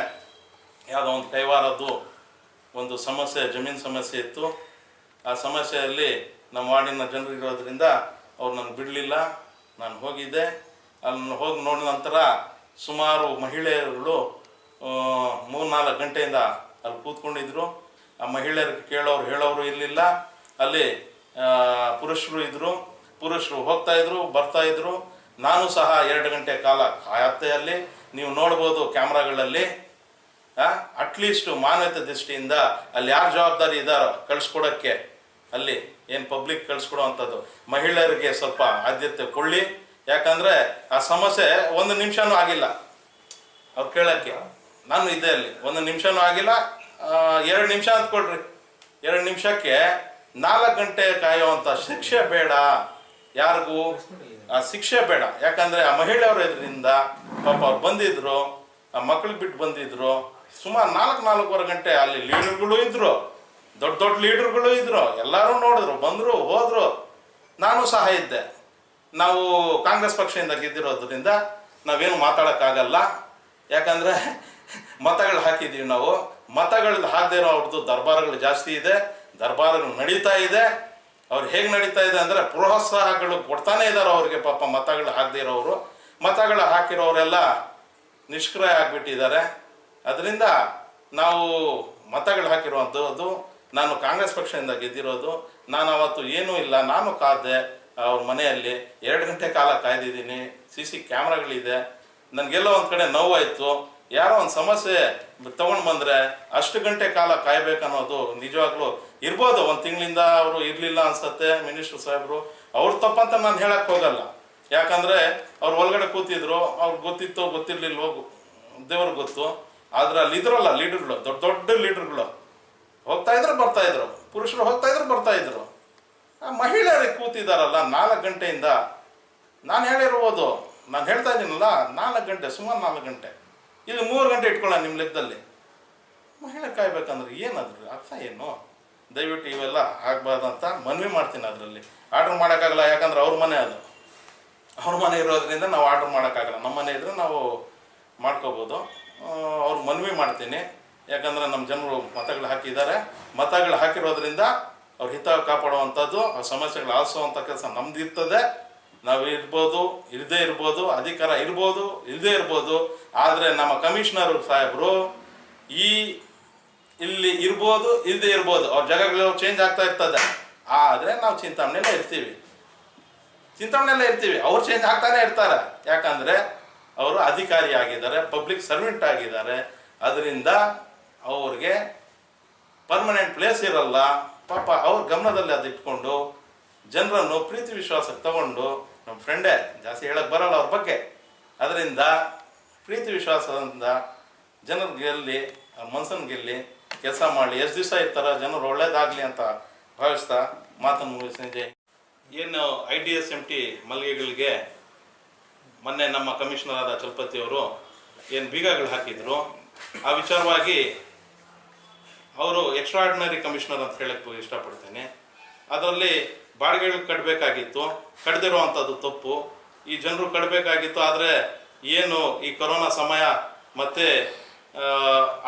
ಯಾವುದೋ ಒಂದು ಕೈವಾರದ್ದು ಒಂದು ಸಮಸ್ಯೆ, ಜಮೀನು ಸಮಸ್ಯೆ ಇತ್ತು. ಆ ಸಮಸ್ಯೆಯಲ್ಲಿ ನಮ್ಮ ವಾರ್ಡಿನ ಜನರು ಇರೋದ್ರಿಂದ ಅವ್ರು ನನಗೆ ಬಿಡಲಿಲ್ಲ, ನಾನು ಹೋಗಿದ್ದೆ. ಅಲ್ಲಿ ಹೋಗಿ ನೋಡಿದ ನಂತರ ಸುಮಾರು ಮಹಿಳೆಯರುಗಳು ಮೂರ್ನಾಲ್ಕು ಗಂಟೆಯಿಂದ ಅಲ್ಲಿ ಕೂತ್ಕೊಂಡಿದ್ರು. ಆ ಮಹಿಳೆಯರಿಗೆ ಕೇಳೋರು, ಹೇಳೋರು ಇರಲಿಲ್ಲ. ಅಲ್ಲಿ ಪುರುಷರು ಇದ್ದರು ಪುರುಷರು ಹೋಗ್ತಾ ಇದ್ರು, ಬರ್ತಾ ಇದ್ರು. ನಾನು ಸಹ ಎರಡು ಗಂಟೆ ಕಾಲ ಕಾಯತ್ತೆ ಅಲ್ಲಿ. ನೀವು ನೋಡ್ಬೋದು ಕ್ಯಾಮ್ರಾಗಳಲ್ಲಿ. ಅಟ್ಲೀಸ್ಟ್ ಮಾನ್ಯತೆ ದೃಷ್ಟಿಯಿಂದ ಅಲ್ಲಿ ಯಾರು ಜವಾಬ್ದಾರಿ ಇದ್ದಾರೋ ಕಳಿಸ್ಕೊಡೋಕ್ಕೆ ಅಲ್ಲಿ ಏನು ಪಬ್ಲಿಕ್ ಕಳಿಸ್ಕೊಡೋವಂಥದ್ದು. ಮಹಿಳೆಯರಿಗೆ ಸ್ವಲ್ಪ ಆದ್ಯತೆ ಕೊಳ್ಳಿ ಯಾಕಂದರೆ ಆ ಸಮಸ್ಯೆ ಒಂದು ನಿಮಿಷನೂ ಆಗಿಲ್ಲ. ಅವ್ರು ಕೇಳೋಕ್ಕೆ. ನಾನು ಇದ್ದೆ ಅಲ್ಲಿ. ಒಂದು ನಿಮಿಷನೂ ಆಗಿಲ್ಲ. ಎರಡು ನಿಮಿಷ ಅಂತ ಕೊಡ್ರಿ. ಎರಡು ನಿಮಿಷಕ್ಕೆ ನಾಲ್ಕು ಗಂಟೆ ಕಾಯುವಂಥ ಶಿಕ್ಷೆ ಬೇಡ. ಯಾರಿಗೂ ಆ ಶಿಕ್ಷೆ ಬೇಡ. ಯಾಕಂದರೆ ಆ ಮಹಿಳೆಯರ ಇದರಿಂದ ಪಾಪ ಅವ್ರು ಬಂದಿದ್ರು, ಆ ಮಕ್ಳು ಬಿಟ್ಟು ಬಂದಿದ್ರು ಸುಮಾರು ನಾಲ್ಕು ನಾಲ್ಕೂವರೆ ಗಂಟೆ ಅಲ್ಲಿ ಲೀಡರ್ಗಳು ಇದ್ರು. ದೊಡ್ಡ ದೊಡ್ಡ ಲೀಡರ್ಗಳು ಇದ್ರು. ಎಲ್ಲರೂ ನೋಡಿದ್ರು, ಬಂದರು, ಹೋದರು. ನಾನು ಸಹ ಇದ್ದೆ. ನಾವು ಕಾಂಗ್ರೆಸ್ ಪಕ್ಷದಿಂದ ಗೆದ್ದಿರೋದ್ರಿಂದ ನಾವೇನು ಮಾತಾಡೋಕ್ಕಾಗಲ್ಲ. ಯಾಕಂದರೆ ಮತಗಳು ಹಾಕಿದ್ದೀವಿ ನಾವು. ಮತಗಳು ಹಾಕದೇ ಇರೋ ಅವ್ರದ್ದು ದರ್ಬಾರ್ಗಳು ಜಾಸ್ತಿ ಇದೆ. ದರ್ಬಾರ್ಗಳು ನಡೀತಾ ಇದೆ. ಅವ್ರು ಹೇಗೆ ನಡೀತಾ ಇದೆ ಅಂದರೆ ಪ್ರೋತ್ಸಾಹಗಳು ಕೊಡ್ತಾನೆ ಇದ್ದಾರೆ ಅವ್ರಿಗೆ ಪಾಪ ಮತಗಳು ಹಾಕದೇ ಇರೋರು ಮತಗಳು ಹಾಕಿರೋರೆಲ್ಲ ನಿಷ್ಕ್ರಿಯ ಆಗಿಬಿಟ್ಟಿದ್ದಾರೆ. ಅದರಿಂದ ನಾವು ಮತಗಳು ಹಾಕಿರುವಂಥದ್ದು ನಾನು ಕಾಂಗ್ರೆಸ್ ಪಕ್ಷದಿಂದ ಗೆದ್ದಿರೋದು. ನಾನು ಅವತ್ತು ಏನೂ ಇಲ್ಲ, ನಾನು ಕಾದೆ ಅವ್ರ ಮನೆಯಲ್ಲಿ ಎರಡು ಗಂಟೆ ಕಾಲ ಕಾಯ್ದಿದ್ದೀನಿ, ಸಿ ಸಿ ಕ್ಯಾಮ್ರಾಗಳಿದೆ. ನನಗೆಲ್ಲೋ ಒಂದು ಕಡೆ ನೋವಾಯಿತು. ಯಾರೋ ಒಂದು ಸಮಸ್ಯೆ ತಗೊಂಡು ಬಂದರೆ ಅಷ್ಟು ಗಂಟೆ ಕಾಲ ಕಾಯ್ಬೇಕನ್ನೋದು ನಿಜವಾಗ್ಲೂ ಇರ್ಬೋದು. ಒಂದು ತಿಂಗಳಿಂದ ಅವರು ಇರಲಿಲ್ಲ ಅನ್ಸತ್ತೆ ಮಿನಿಸ್ಟರ್ ಸಾಹೇಬರು. ಅವ್ರ ತಪ್ಪಂತ ನಾನು ಹೇಳಕ್ಕೆ ಹೋಗಲ್ಲ. ಯಾಕಂದರೆ ಅವ್ರು ಒಳಗಡೆ ಕೂತಿದ್ರು ಅವ್ರಿಗೆ ಗೊತ್ತಿತ್ತು ಗೊತ್ತಿರಲಿಲ್ಲ ಹೋಗು ದೇವ್ರಿಗೆ ಗೊತ್ತು. ಆದ್ರೆ ಅಲ್ಲಿ ಇದ್ರಲ್ಲ ಲೀಡರ್ಗಳು, ದೊಡ್ಡ ದೊಡ್ಡ ಲೀಡರ್ಗಳು. ಹೋಗ್ತಾ ಇದ್ರು, ಬರ್ತಾ ಇದ್ರು. ಪುರುಷರು ಹೋಗ್ತಾ ಇದ್ರು, ಬರ್ತಾ ಇದ್ರು. ಆ ಮಹಿಳೆಯರಿಗೆ ಕೂತಿದಾರಲ್ಲ, ನಾಲ್ಕು ಗಂಟೆಯಿಂದ. ನಾನು ಹೇಳಿರ್ಬೋದು ನಾನು ಹೇಳ್ತಾ ಇದ್ದೀನಲ್ಲ, ನಾಲ್ಕು ಗಂಟೆ, ಸುಮಾರು ನಾಲ್ಕು ಗಂಟೆ. ಇಲ್ಲಿ ಮೂರು ಗಂಟೆ ಇಟ್ಕೊಳ್ಳ ನಿಮ್ಮ ಲೆಕ್ಕದಲ್ಲಿ. ಮಹಿಳೆ ಕಾಯ್ಬೇಕಂದ್ರೆ ಏನಾದ್ರು ಅರ್ಥ ಏನು? ದಯವಿಟ್ಟು ಇವೆಲ್ಲ ಆಗ್ಬಾರ್ದಂತ ಮನವಿ ಮಾಡ್ತೀನಿ ಅದರಲ್ಲಿ. ಆರ್ಡ್ರ್ ಮಾಡೋಕ್ಕಾಗಲ್ಲ, ಯಾಕಂದ್ರೆ ಅವ್ರ ಮನೆ ಅದು. ಅವ್ರ ಮನೆ ಇರೋದ್ರಿಂದ ನಾವು ಆರ್ಡ್ರ್ ಮಾಡೋಕ್ಕಾಗಲ್ಲ. ನಮ್ಮ ಮನೆ ಇದ್ರೆ ನಾವು ಮಾಡ್ಕೋಬೋದು. ಅವ್ರ ಮನವಿ ಮಾಡ್ತೀನಿ. ಯಾಕಂದರೆ ನಮ್ಮ ಜನರು ಮತಗಳು ಹಾಕಿದ್ದಾರೆ. ಮತಗಳು ಹಾಕಿರೋದ್ರಿಂದ ಅವ್ರ ಹಿತ ಕಾಪಾಡುವಂಥದ್ದು ಆ ಸಮಸ್ಯೆಗಳು ಆಲಿಸುವಂಥ ಕೆಲಸ ನಮ್ದು ಇರ್ತದೆ. ನಾವು ಇರ್ಬೋದು ಇಲ್ಲದೇ ಇರ್ಬೋದು, ಅಧಿಕಾರ ಇರ್ಬೋದು ಇಲ್ಲದೇ ಇರ್ಬೋದು. ಆದರೆ ನಮ್ಮ ಕಮಿಷನರ್ ಸಾಹೇಬರು ಈ ಇಲ್ಲಿ ಇರ್ಬೋದು ಇಲ್ಲದೆ ಇರ್ಬೋದು, ಅವ್ರ ಜಾಗಗಳು ಚೇಂಜ್ ಆಗ್ತಾ ಇರ್ತದೆ. ಆದರೆ ನಾವು ಚಿಂತಾಮಣೆಯಲ್ಲೇ ಇರ್ತೀವಿ. ಚಿಂತಾಮಣೆಯಲ್ಲೇ ಇರ್ತೀವಿ. ಅವ್ರು ಚೇಂಜ್ ಆಗ್ತಾನೆ ಇರ್ತಾರೆ. ಯಾಕಂದರೆ ಅವರು ಅಧಿಕಾರಿ ಆಗಿದ್ದಾರೆ ಪಬ್ಲಿಕ್ ಸರ್ವೆಂಟ್ ಆಗಿದ್ದಾರೆ. ಅದರಿಂದ ಅವ್ರಿಗೆ ಪರ್ಮನೆಂಟ್ ಪ್ಲೇಸ್ ಇರಲ್ಲ. ಪಾಪ ಅವ್ರ ಗಮನದಲ್ಲಿ ಅದು ಇಟ್ಕೊಂಡು ಜನರನ್ನು ಪ್ರೀತಿ ವಿಶ್ವಾಸಕ್ಕೆ ತಗೊಂಡು ನಮ್ಮ ಫ್ರೆಂಡೇ ಜಾಸ್ತಿ ಹೇಳಕ್ಕೆ ಬರಲ್ಲ ಅವ್ರ ಬಗ್ಗೆ. ಅದರಿಂದ ಪ್ರೀತಿ ವಿಶ್ವಾಸದಿಂದ ಜನರು ಗೆಲ್ಲಿ ಅವ್ರ ಮನ್ಸನ್ನು ಗೆಲ್ಲಿ ಕೆಲಸ ಮಾಡಲಿ ಎಷ್ಟು ದಿವಸ ಇರ್ತಾರ ಜನರು ಒಳ್ಳೇದಾಗಲಿ ಅಂತ ಭಾವಿಸ್ತಾ ಮಾತನ್ನು ಮುಗಿಸ್ತೀನಿ. ಜೈ ಏನು I D S M T ಮಲ್ಲಿಗೆಗಳಿಗೆ ಮೊನ್ನೆ ನಮ್ಮ ಕಮಿಷನರ್ ಆದ ಚಲಪತಿ ಅವರು ಏನು ಬೀಗಗಳು ಹಾಕಿದ್ರು, ಆ ವಿಚಾರವಾಗಿ ಅವರು ಎಕ್ಸ್ಟ್ರಾರ್ಡಿನರಿ ಕಮಿಷನರ್ ಅಂತ ಹೇಳಕ್ಕೆ ಇಷ್ಟಪಡ್ತೇನೆ. ಅದರಲ್ಲಿ ಬಾಡಿಗೆಗಳು ಕಟ್ಟಬೇಕಾಗಿತ್ತು ಕಡ್ದಿರುವಂಥದ್ದು ತಪ್ಪು. ಈ ಜನರು ಕಟ್ಟಬೇಕಾಗಿತ್ತು ಆದರೆ ಏನು ಈ ಕೊರೋನಾ ಸಮಯ ಮತ್ತು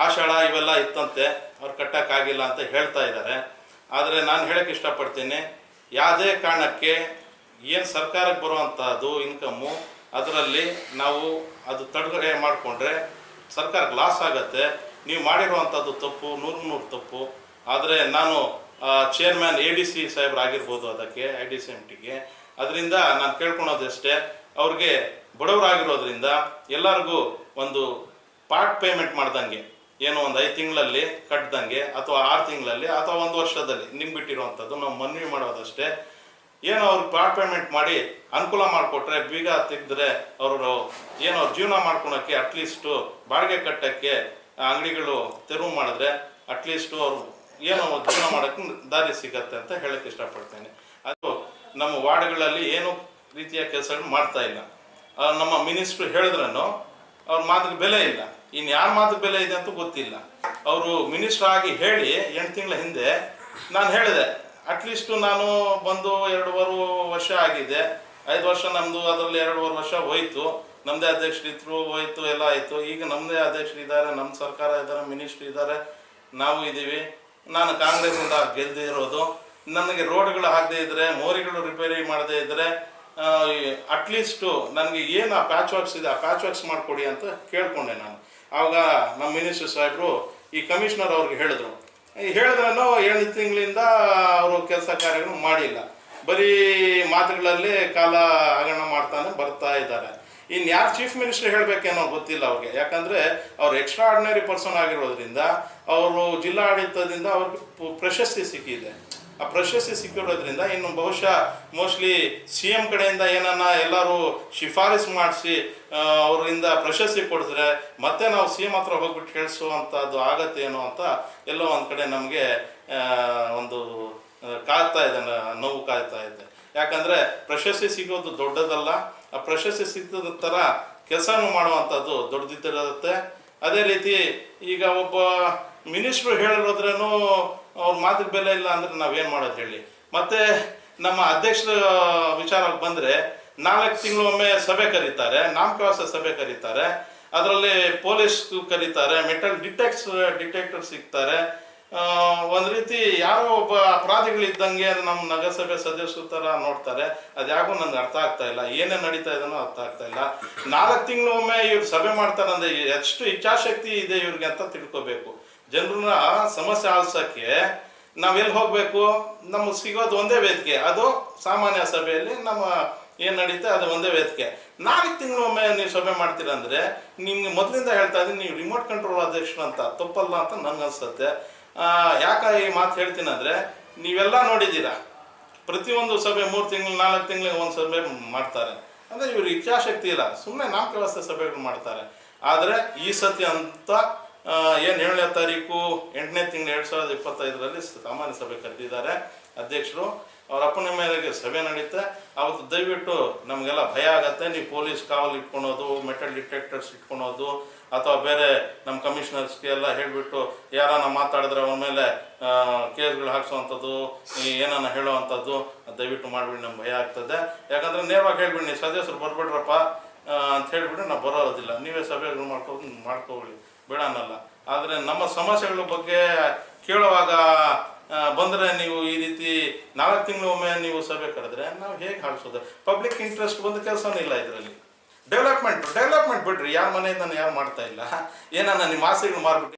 ಆಷಾಢ ಇವೆಲ್ಲ ಇತ್ತಂತೆ, ಅವ್ರು ಕಟ್ಟೋಕ್ಕಾಗಿಲ್ಲ ಅಂತ ಹೇಳ್ತಾ ಇದ್ದಾರೆ. ಆದರೆ ನಾನು ಹೇಳಕ್ಕೆ ಇಷ್ಟಪಡ್ತೀನಿ, ಯಾವುದೇ ಕಾರಣಕ್ಕೆ ಏನು ಸರ್ಕಾರಕ್ಕೆ ಬರುವಂಥದ್ದು ಇನ್ಕಮ್ಮು ಅದರಲ್ಲಿ ನಾವು ಅದು ತಡೆಗಡೆ ಮಾಡಿಕೊಂಡ್ರೆ ಸರ್ಕಾರ ಲಾಸ್ ಆಗುತ್ತೆ. ನೀವು ಮಾಡಿರುವಂಥದ್ದು ತಪ್ಪು, ನೂರು ನೂರು ತಪ್ಪು. ಆದರೆ ನಾನು ಚೇರ್ಮನ್ ಎ ಡಿ ಸಿ ಸಾಹೇಬ್ರಾಗಿರ್ಬೋದು ಅದಕ್ಕೆ ಐ ಡಿ ಸಿ ಎಂ ಟಿಗೆ ಅದರಿಂದ ನಾನು ಕೇಳ್ಕೊಳೋದಷ್ಟೇ, ಅವ್ರಿಗೆ ಬಡವರಾಗಿರೋದ್ರಿಂದ ಎಲ್ಲರಿಗೂ ಒಂದು ಪಾರ್ಟ್ ಪೇಮೆಂಟ್ ಮಾಡ್ದಂಗೆ. ಏನೋ ಒಂದು ಐದು ತಿಂಗಳಲ್ಲಿ ಕಟ್ದಂಗೆ, ಅಥವಾ ಆರು ತಿಂಗಳಲ್ಲಿ, ಅಥವಾ ಒಂದು ವರ್ಷದಲ್ಲಿ ನಿಮ್ಗೆ ಬಿಟ್ಟಿರುವಂಥದ್ದು ನಾವು ಮನವಿ ಮಾಡೋದಷ್ಟೇ. ಏನೋ ಅವ್ರಿಗೆ ಪಾರ್ಟ್ ಪೇಮೆಂಟ್ ಮಾಡಿ ಅನುಕೂಲ ಮಾಡಿಕೊಟ್ರೆ ಬೀಗ ತೆಗೆದ್ರೆ ಅವರು ಏನೋ ಜೀವನ ಮಾಡ್ಕೊಳಕ್ಕೆ ಅಟ್ಲೀಸ್ಟು ಬಾಡಿಗೆ ಕಟ್ಟಕ್ಕೆ ಅಂಗಡಿಗಳು ತೆರವು ಮಾಡಿದ್ರೆ ಅಟ್ಲೀಸ್ಟು ಅವರು ಏನೋ ಜೀವನ ಮಾಡೋಕ್ಕೆ ದಾರಿ ಸಿಗತ್ತೆ ಅಂತ ಹೇಳಕ್ಕೆ ಇಷ್ಟಪಡ್ತೇನೆ. ಅದು ನಮ್ಮ ವಾರ್ಡ್ಗಳಲ್ಲಿ ಏನು ರೀತಿಯ ಕೆಲಸಗಳು ಮಾಡ್ತಾ ಇಲ್ಲ. ನಮ್ಮ ಮಿನಿಸ್ಟ್ರು ಹೇಳಿದ್ರೂ ಅವ್ರ ಮಾತಿಗೆ ಬೆಲೆ ಇಲ್ಲ. ಇನ್ನು ಯಾರ ಮಾತಿಗೆ ಬೆಲೆ ಇದೆ ಅಂತ ಗೊತ್ತಿಲ್ಲ. ಅವರು ಮಿನಿಸ್ಟ್ರ್ ಆಗಿ ಹೇಳಿ ಎಂಟು ತಿಂಗಳ ಹಿಂದೆ ನಾನು ಹೇಳಿದೆ ಅಟ್ಲೀಸ್ಟು ನಾನು ಬಂದು ಎರಡೂವರೆ ವರ್ಷ ಆಗಿದೆ. ಐದು ವರ್ಷ ನಮ್ಮದು ಅದರಲ್ಲಿ ಎರಡೂವರೆ ವರ್ಷ ಹೋಯಿತು. ನಮ್ಮದೇ ಅಧ್ಯಕ್ಷರಿದ್ರು ಹೋಯಿತು, ಎಲ್ಲ ಆಯಿತು. ಈಗ ನಮ್ಮದೇ ಅಧ್ಯಕ್ಷರಿದ್ದಾರೆ ನಮ್ಮ ಸರ್ಕಾರ ಇದ್ದಾರೆ, ಮಿನಿಸ್ಟ್ರಿ ಇದ್ದಾರೆ. ನಾವು ಇದ್ದೀವಿ ನಾನು ಕಾಂಗ್ರೆಸ್ಸಿಂದ ಗೆದ್ದಿರೋದು ನನಗೆ ರೋಡ್ಗಳು ಆಗದೇ ಇದ್ರೆ, ಮೋರಿಗಳು ರಿಪೇರಿ ಮಾಡದೇ ಇದ್ರೆ ಅಟ್ಲೀಸ್ಟು ನನಗೆ ಏನು ಆ ಪ್ಯಾಚ್ ವರ್ಕ್ಸ್ ಇದೆ, ಆ ಪ್ಯಾಚ್ ವರ್ಕ್ಸ್ ಮಾಡಿಕೊಡಿ ಅಂತ ಕೇಳ್ಕೊಂಡೆ ನಾನು. ಆವಾಗ ನಮ್ಮ ಮಿನಿಸ್ಟರ್ ಸಾಹೇಬರು ಈ ಕಮಿಷನರ್ ಅವ್ರಿಗೆ ಹೇಳಿದ್ರು. ಹೇಳಿದ್ರೂ ಏಳು ತಿಂಗಳಿಂದ ಅವರು ಕೆಲಸ ಕಾರ್ಯಗಳು ಮಾಡಿಲ್ಲ. ಬರೀ ಮಾತುಗಳಲ್ಲಿ ಕಾಲ ಹಗರಣ ಮಾಡ್ತಾನೆ ಬರ್ತಾ ಇದ್ದಾರೆ. ಇನ್ನು ಯಾರು ಚೀಫ್ ಮಿನಿಸ್ಟರ್ ಹೇಳಬೇಕೇನೋ ಗೊತ್ತಿಲ್ಲ ಅವ್ರಿಗೆ. ಯಾಕಂದ್ರೆ ಅವ್ರು ಎಕ್ಸ್ಟ್ರಾ ಆರ್ಡಿನರಿ ಪರ್ಸನ್ ಆಗಿರೋದ್ರಿಂದ, ಅವರು ಜಿಲ್ಲಾಡಳಿತದಿಂದ ಅವ್ರಿಗೆ ಪ್ರಶಸ್ತಿ ಸಿಕ್ಕಿದೆ. ಆ ಪ್ರಶಸ್ತಿ ಸಿಕ್ಕಿರೋದ್ರಿಂದ ಇನ್ನು ಬಹುಶಃ ಮೋಸ್ಟ್ಲಿ ಸಿ ಎಂ ಕಡೆಯಿಂದ ಏನನ್ನ ಎಲ್ಲರೂ ಶಿಫಾರಸು ಮಾಡಿಸಿ ಅವರಿಂದ ಪ್ರಶಸ್ತಿ ಕೊಡಿದ್ರೆ ಮತ್ತೆ ನಾವು ಸಿ ಎಂ ಹತ್ರ ಹೋಗ್ಬಿಟ್ಟು ಕೇಳಿಸುವಂಥದ್ದು ಆಗತ್ತೇನೋ ಅಂತ ಎಲ್ಲೋ ಒಂದು ಕಡೆ ನಮಗೆ ಒಂದು ಕಾಯ್ತಾ ಇದೆ ನೋವು ಕಾಯ್ತಾ ಇದೆ. ಯಾಕಂದ್ರೆ ಪ್ರಶಸ್ತಿ ಸಿಗೋದು ದೊಡ್ಡದಲ್ಲ, ಆ ಪ್ರಶಸ್ತಿ ಸಿಕ್ಕಿದ ಥರ ಕೆಲಸನೂ ಮಾಡುವಂಥದ್ದು ದೊಡ್ಡದಿದ್ದಿರುತ್ತೆ. ಅದೇ ರೀತಿ ಈಗ ಒಬ್ಬ ಮಿನಿಸ್ಟ್ರು ಹೇಳಿರೋದ್ರೇನು ಅವ್ರ ಮಾತಿಗೆ ಬೆಲೆ ಇಲ್ಲ ಅಂದ್ರೆ ನಾವೇನು ಮಾಡೋದು ಹೇಳಿ. ಮತ್ತೆ ನಮ್ಮ ಅಧ್ಯಕ್ಷರ ವಿಚಾರಕ್ಕೆ ಬಂದರೆ ನಾಲ್ಕು ತಿಂಗಳೊಮ್ಮೆ ಸಭೆ ಕರೀತಾರೆ ನಾಮಕವಾಸ ಸಭೆ ಕರೀತಾರೆ. ಅದರಲ್ಲಿ ಪೊಲೀಸ್ ಕರೀತಾರೆ, ಮೆಟಲ್ ಡಿಟೆಕ್ಟ್ಸ್, ಡಿಟೆಕ್ಟರ್ ಸಿಗ್ತಾರೆ. ಒಂದು ರೀತಿ ಯಾರೋ ಒಬ್ಬ ಅಪರಾಧಿಗಳಿದ್ದಂಗೆ ನಮ್ಮ ನಗರಸಭೆ ಸದಸ್ಯರು ಥರ ನೋಡ್ತಾರೆ. ಅದ್ಯಾಕೋ ನನಗೆ ಅರ್ಥ ಆಗ್ತಾ ಇಲ್ಲ. ಏನೇ ನಡೀತಾ ಇದನ್ನೋ ಅರ್ಥ ಆಗ್ತಾ ಇಲ್ಲ. ನಾಲ್ಕು ತಿಂಗಳೊಮ್ಮೆ ಇವ್ರು ಸಭೆ ಮಾಡ್ತಾರೆ ಅಂದ್ರೆ ಎಷ್ಟು ಇಚ್ಛಾಶಕ್ತಿ ಇದೆ ಇವ್ರಿಗೆ ಅಂತ ತಿಳ್ಕೊಬೇಕು. ಜನರನ್ನ ಸಮಸ್ಯೆ ಆಲಿಸಕ್ಕೆ ನಾವೆಲ್ಲಿ ಹೋಗಬೇಕು? ನಮಗೆ ಸಿಗೋದು ಒಂದೇ ವೇದಿಕೆ. ಅದು ಸಾಮಾನ್ಯ ಸಭೆಯಲ್ಲಿ ನಮ್ಮ ಏನು ನಡೀತೆ ಅದು ಒಂದೇ ವೇದಿಕೆ. ನಾಲ್ಕು ತಿಂಗಳೊಮ್ಮೆ ನೀವು ಸಭೆ ಮಾಡ್ತೀರಂದ್ರೆ ನಿಮ್ಗೆ ಮೊದಲಿಂದ ಹೇಳ್ತಾ ಇದ್ದೀನಿ, ನೀವು ರಿಮೋಟ್ ಕಂಟ್ರೋಲ್ ಅಧ್ಯಕ್ಷರು ಅಂತ, ತಪ್ಪಲ್ಲ ಅಂತ ನನಗೆ ಅನ್ಸುತ್ತೆ. ಯಾಕ ಈ ಮಾತು ಹೇಳ್ತೀನಿ ಅಂದ್ರೆ ನೀವೆಲ್ಲ ನೋಡಿದ್ದೀರಾ, ಪ್ರತಿಯೊಂದು ಸಭೆ ಮೂರು ತಿಂಗಳು, ನಾಲ್ಕು ತಿಂಗಳಿಗೆ ಒಂದು ಸಭೆ ಮಾಡ್ತಾರೆ. ಅಂದ್ರೆ ಇವ್ರಿಗೆ ಇಚ್ಛಾಶಕ್ತಿ ಇಲ್ಲ ಸುಮ್ಮನೆ ನಾಮಕಾವಸ್ಥೆ ಸಭೆಗಳು ಮಾಡ್ತಾರೆ. ಆದರೆ ಈ ಸತಿ ಅಂತ ಏನು ಏಳನೇ ತಾರೀಕು, ಎಂಟನೇ ತಿಂಗಳು ಎರಡು ಸಾವಿರದ ಇಪ್ಪತ್ತೈದರಲ್ಲಿ ಸಾಮಾನ್ಯ ಸಭೆ ಕರೆದಿದ್ದಾರೆ ಅಧ್ಯಕ್ಷರು. ಅವ್ರ ಅಪ್ಪನ ಮೇಲೆ ಸಭೆ ನಡೀತೆ. ಅವತ್ತು ದಯವಿಟ್ಟು ನಮಗೆಲ್ಲ ಭಯ ಆಗತ್ತೆ. ನೀವು ಪೊಲೀಸ್ ಕಾವಲು ಇಟ್ಕೊಳೋದು, ಮೆಟಲ್ ಡಿಟೆಕ್ಟರ್ಸ್ ಇಟ್ಕೊಳೋದು, ಅಥವಾ ಬೇರೆ ನಮ್ಮ ಕಮಿಷನರ್ಸ್ಗೆ ಎಲ್ಲ ಹೇಳಿಬಿಟ್ಟು ಯಾರನ್ನ ಮಾತಾಡಿದ್ರೆ ಅವನ ಮೇಲೆ ಕೇಸ್ಗಳು ಹಾಕ್ಸೋವಂಥದ್ದು ಏನನ್ನ ಹೇಳೋವಂಥದ್ದು ದಯವಿಟ್ಟು ಮಾಡಿಬಿಡಿ, ನಮ್ಗೆ ಭಯ ಆಗ್ತದೆ. ಯಾಕಂದ್ರೆ ನೇರವಾಗಿ ಹೇಳ್ಬಿಡಿ, ನೀವು ಸದಸ್ಯರು ಬರ್ಬಿಡ್ರಪ್ಪ ಅಂತ ಹೇಳಿಬಿಟ್ಟು ನಾವು ಬರೋದಿಲ್ಲ. ನೀವೇ ಸಭೆಗಳು ಮಾಡ್ಕೊ ಮಾಡ್ಕೋಬಿಡಿ ಬೇಡ ಅನ್ನಲ್ಲ. ಆದರೆ ನಮ್ಮ ಸಮಸ್ಯೆಗಳ ಬಗ್ಗೆ ಕೇಳುವಾಗ ಬಂದರೆ ನೀವು ಈ ರೀತಿ ನಾಲ್ಕು ತಿಂಗಳೊಮ್ಮೆ ನೀವು ಸಭೆ ಕರೆದ್ರೆ ನಾವು ಹೇಗೆ ಹಾಕ್ಸೋದು ಪಬ್ಲಿಕ್ ಇಂಟ್ರೆಸ್ಟ್ ಒಂದು ಕೆಲಸನೂ ಇಲ್ಲ ಇದರಲ್ಲಿ. ಡೆವಲಪ್ಮೆಂಟ್ ಡೆವಲಪ್ಮೆಂಟ್ ಬಿಡ್ರಿ. ಯಾರ ಮನೆಯಿಂದ ಯಾರು ಮಾಡ್ತಾ ಇಲ್ಲ. ಏನನ್ನ ನಿಮ್ಮ ಆಸೆಗಳು ಮಾರ್ಬಿಟ್ಟು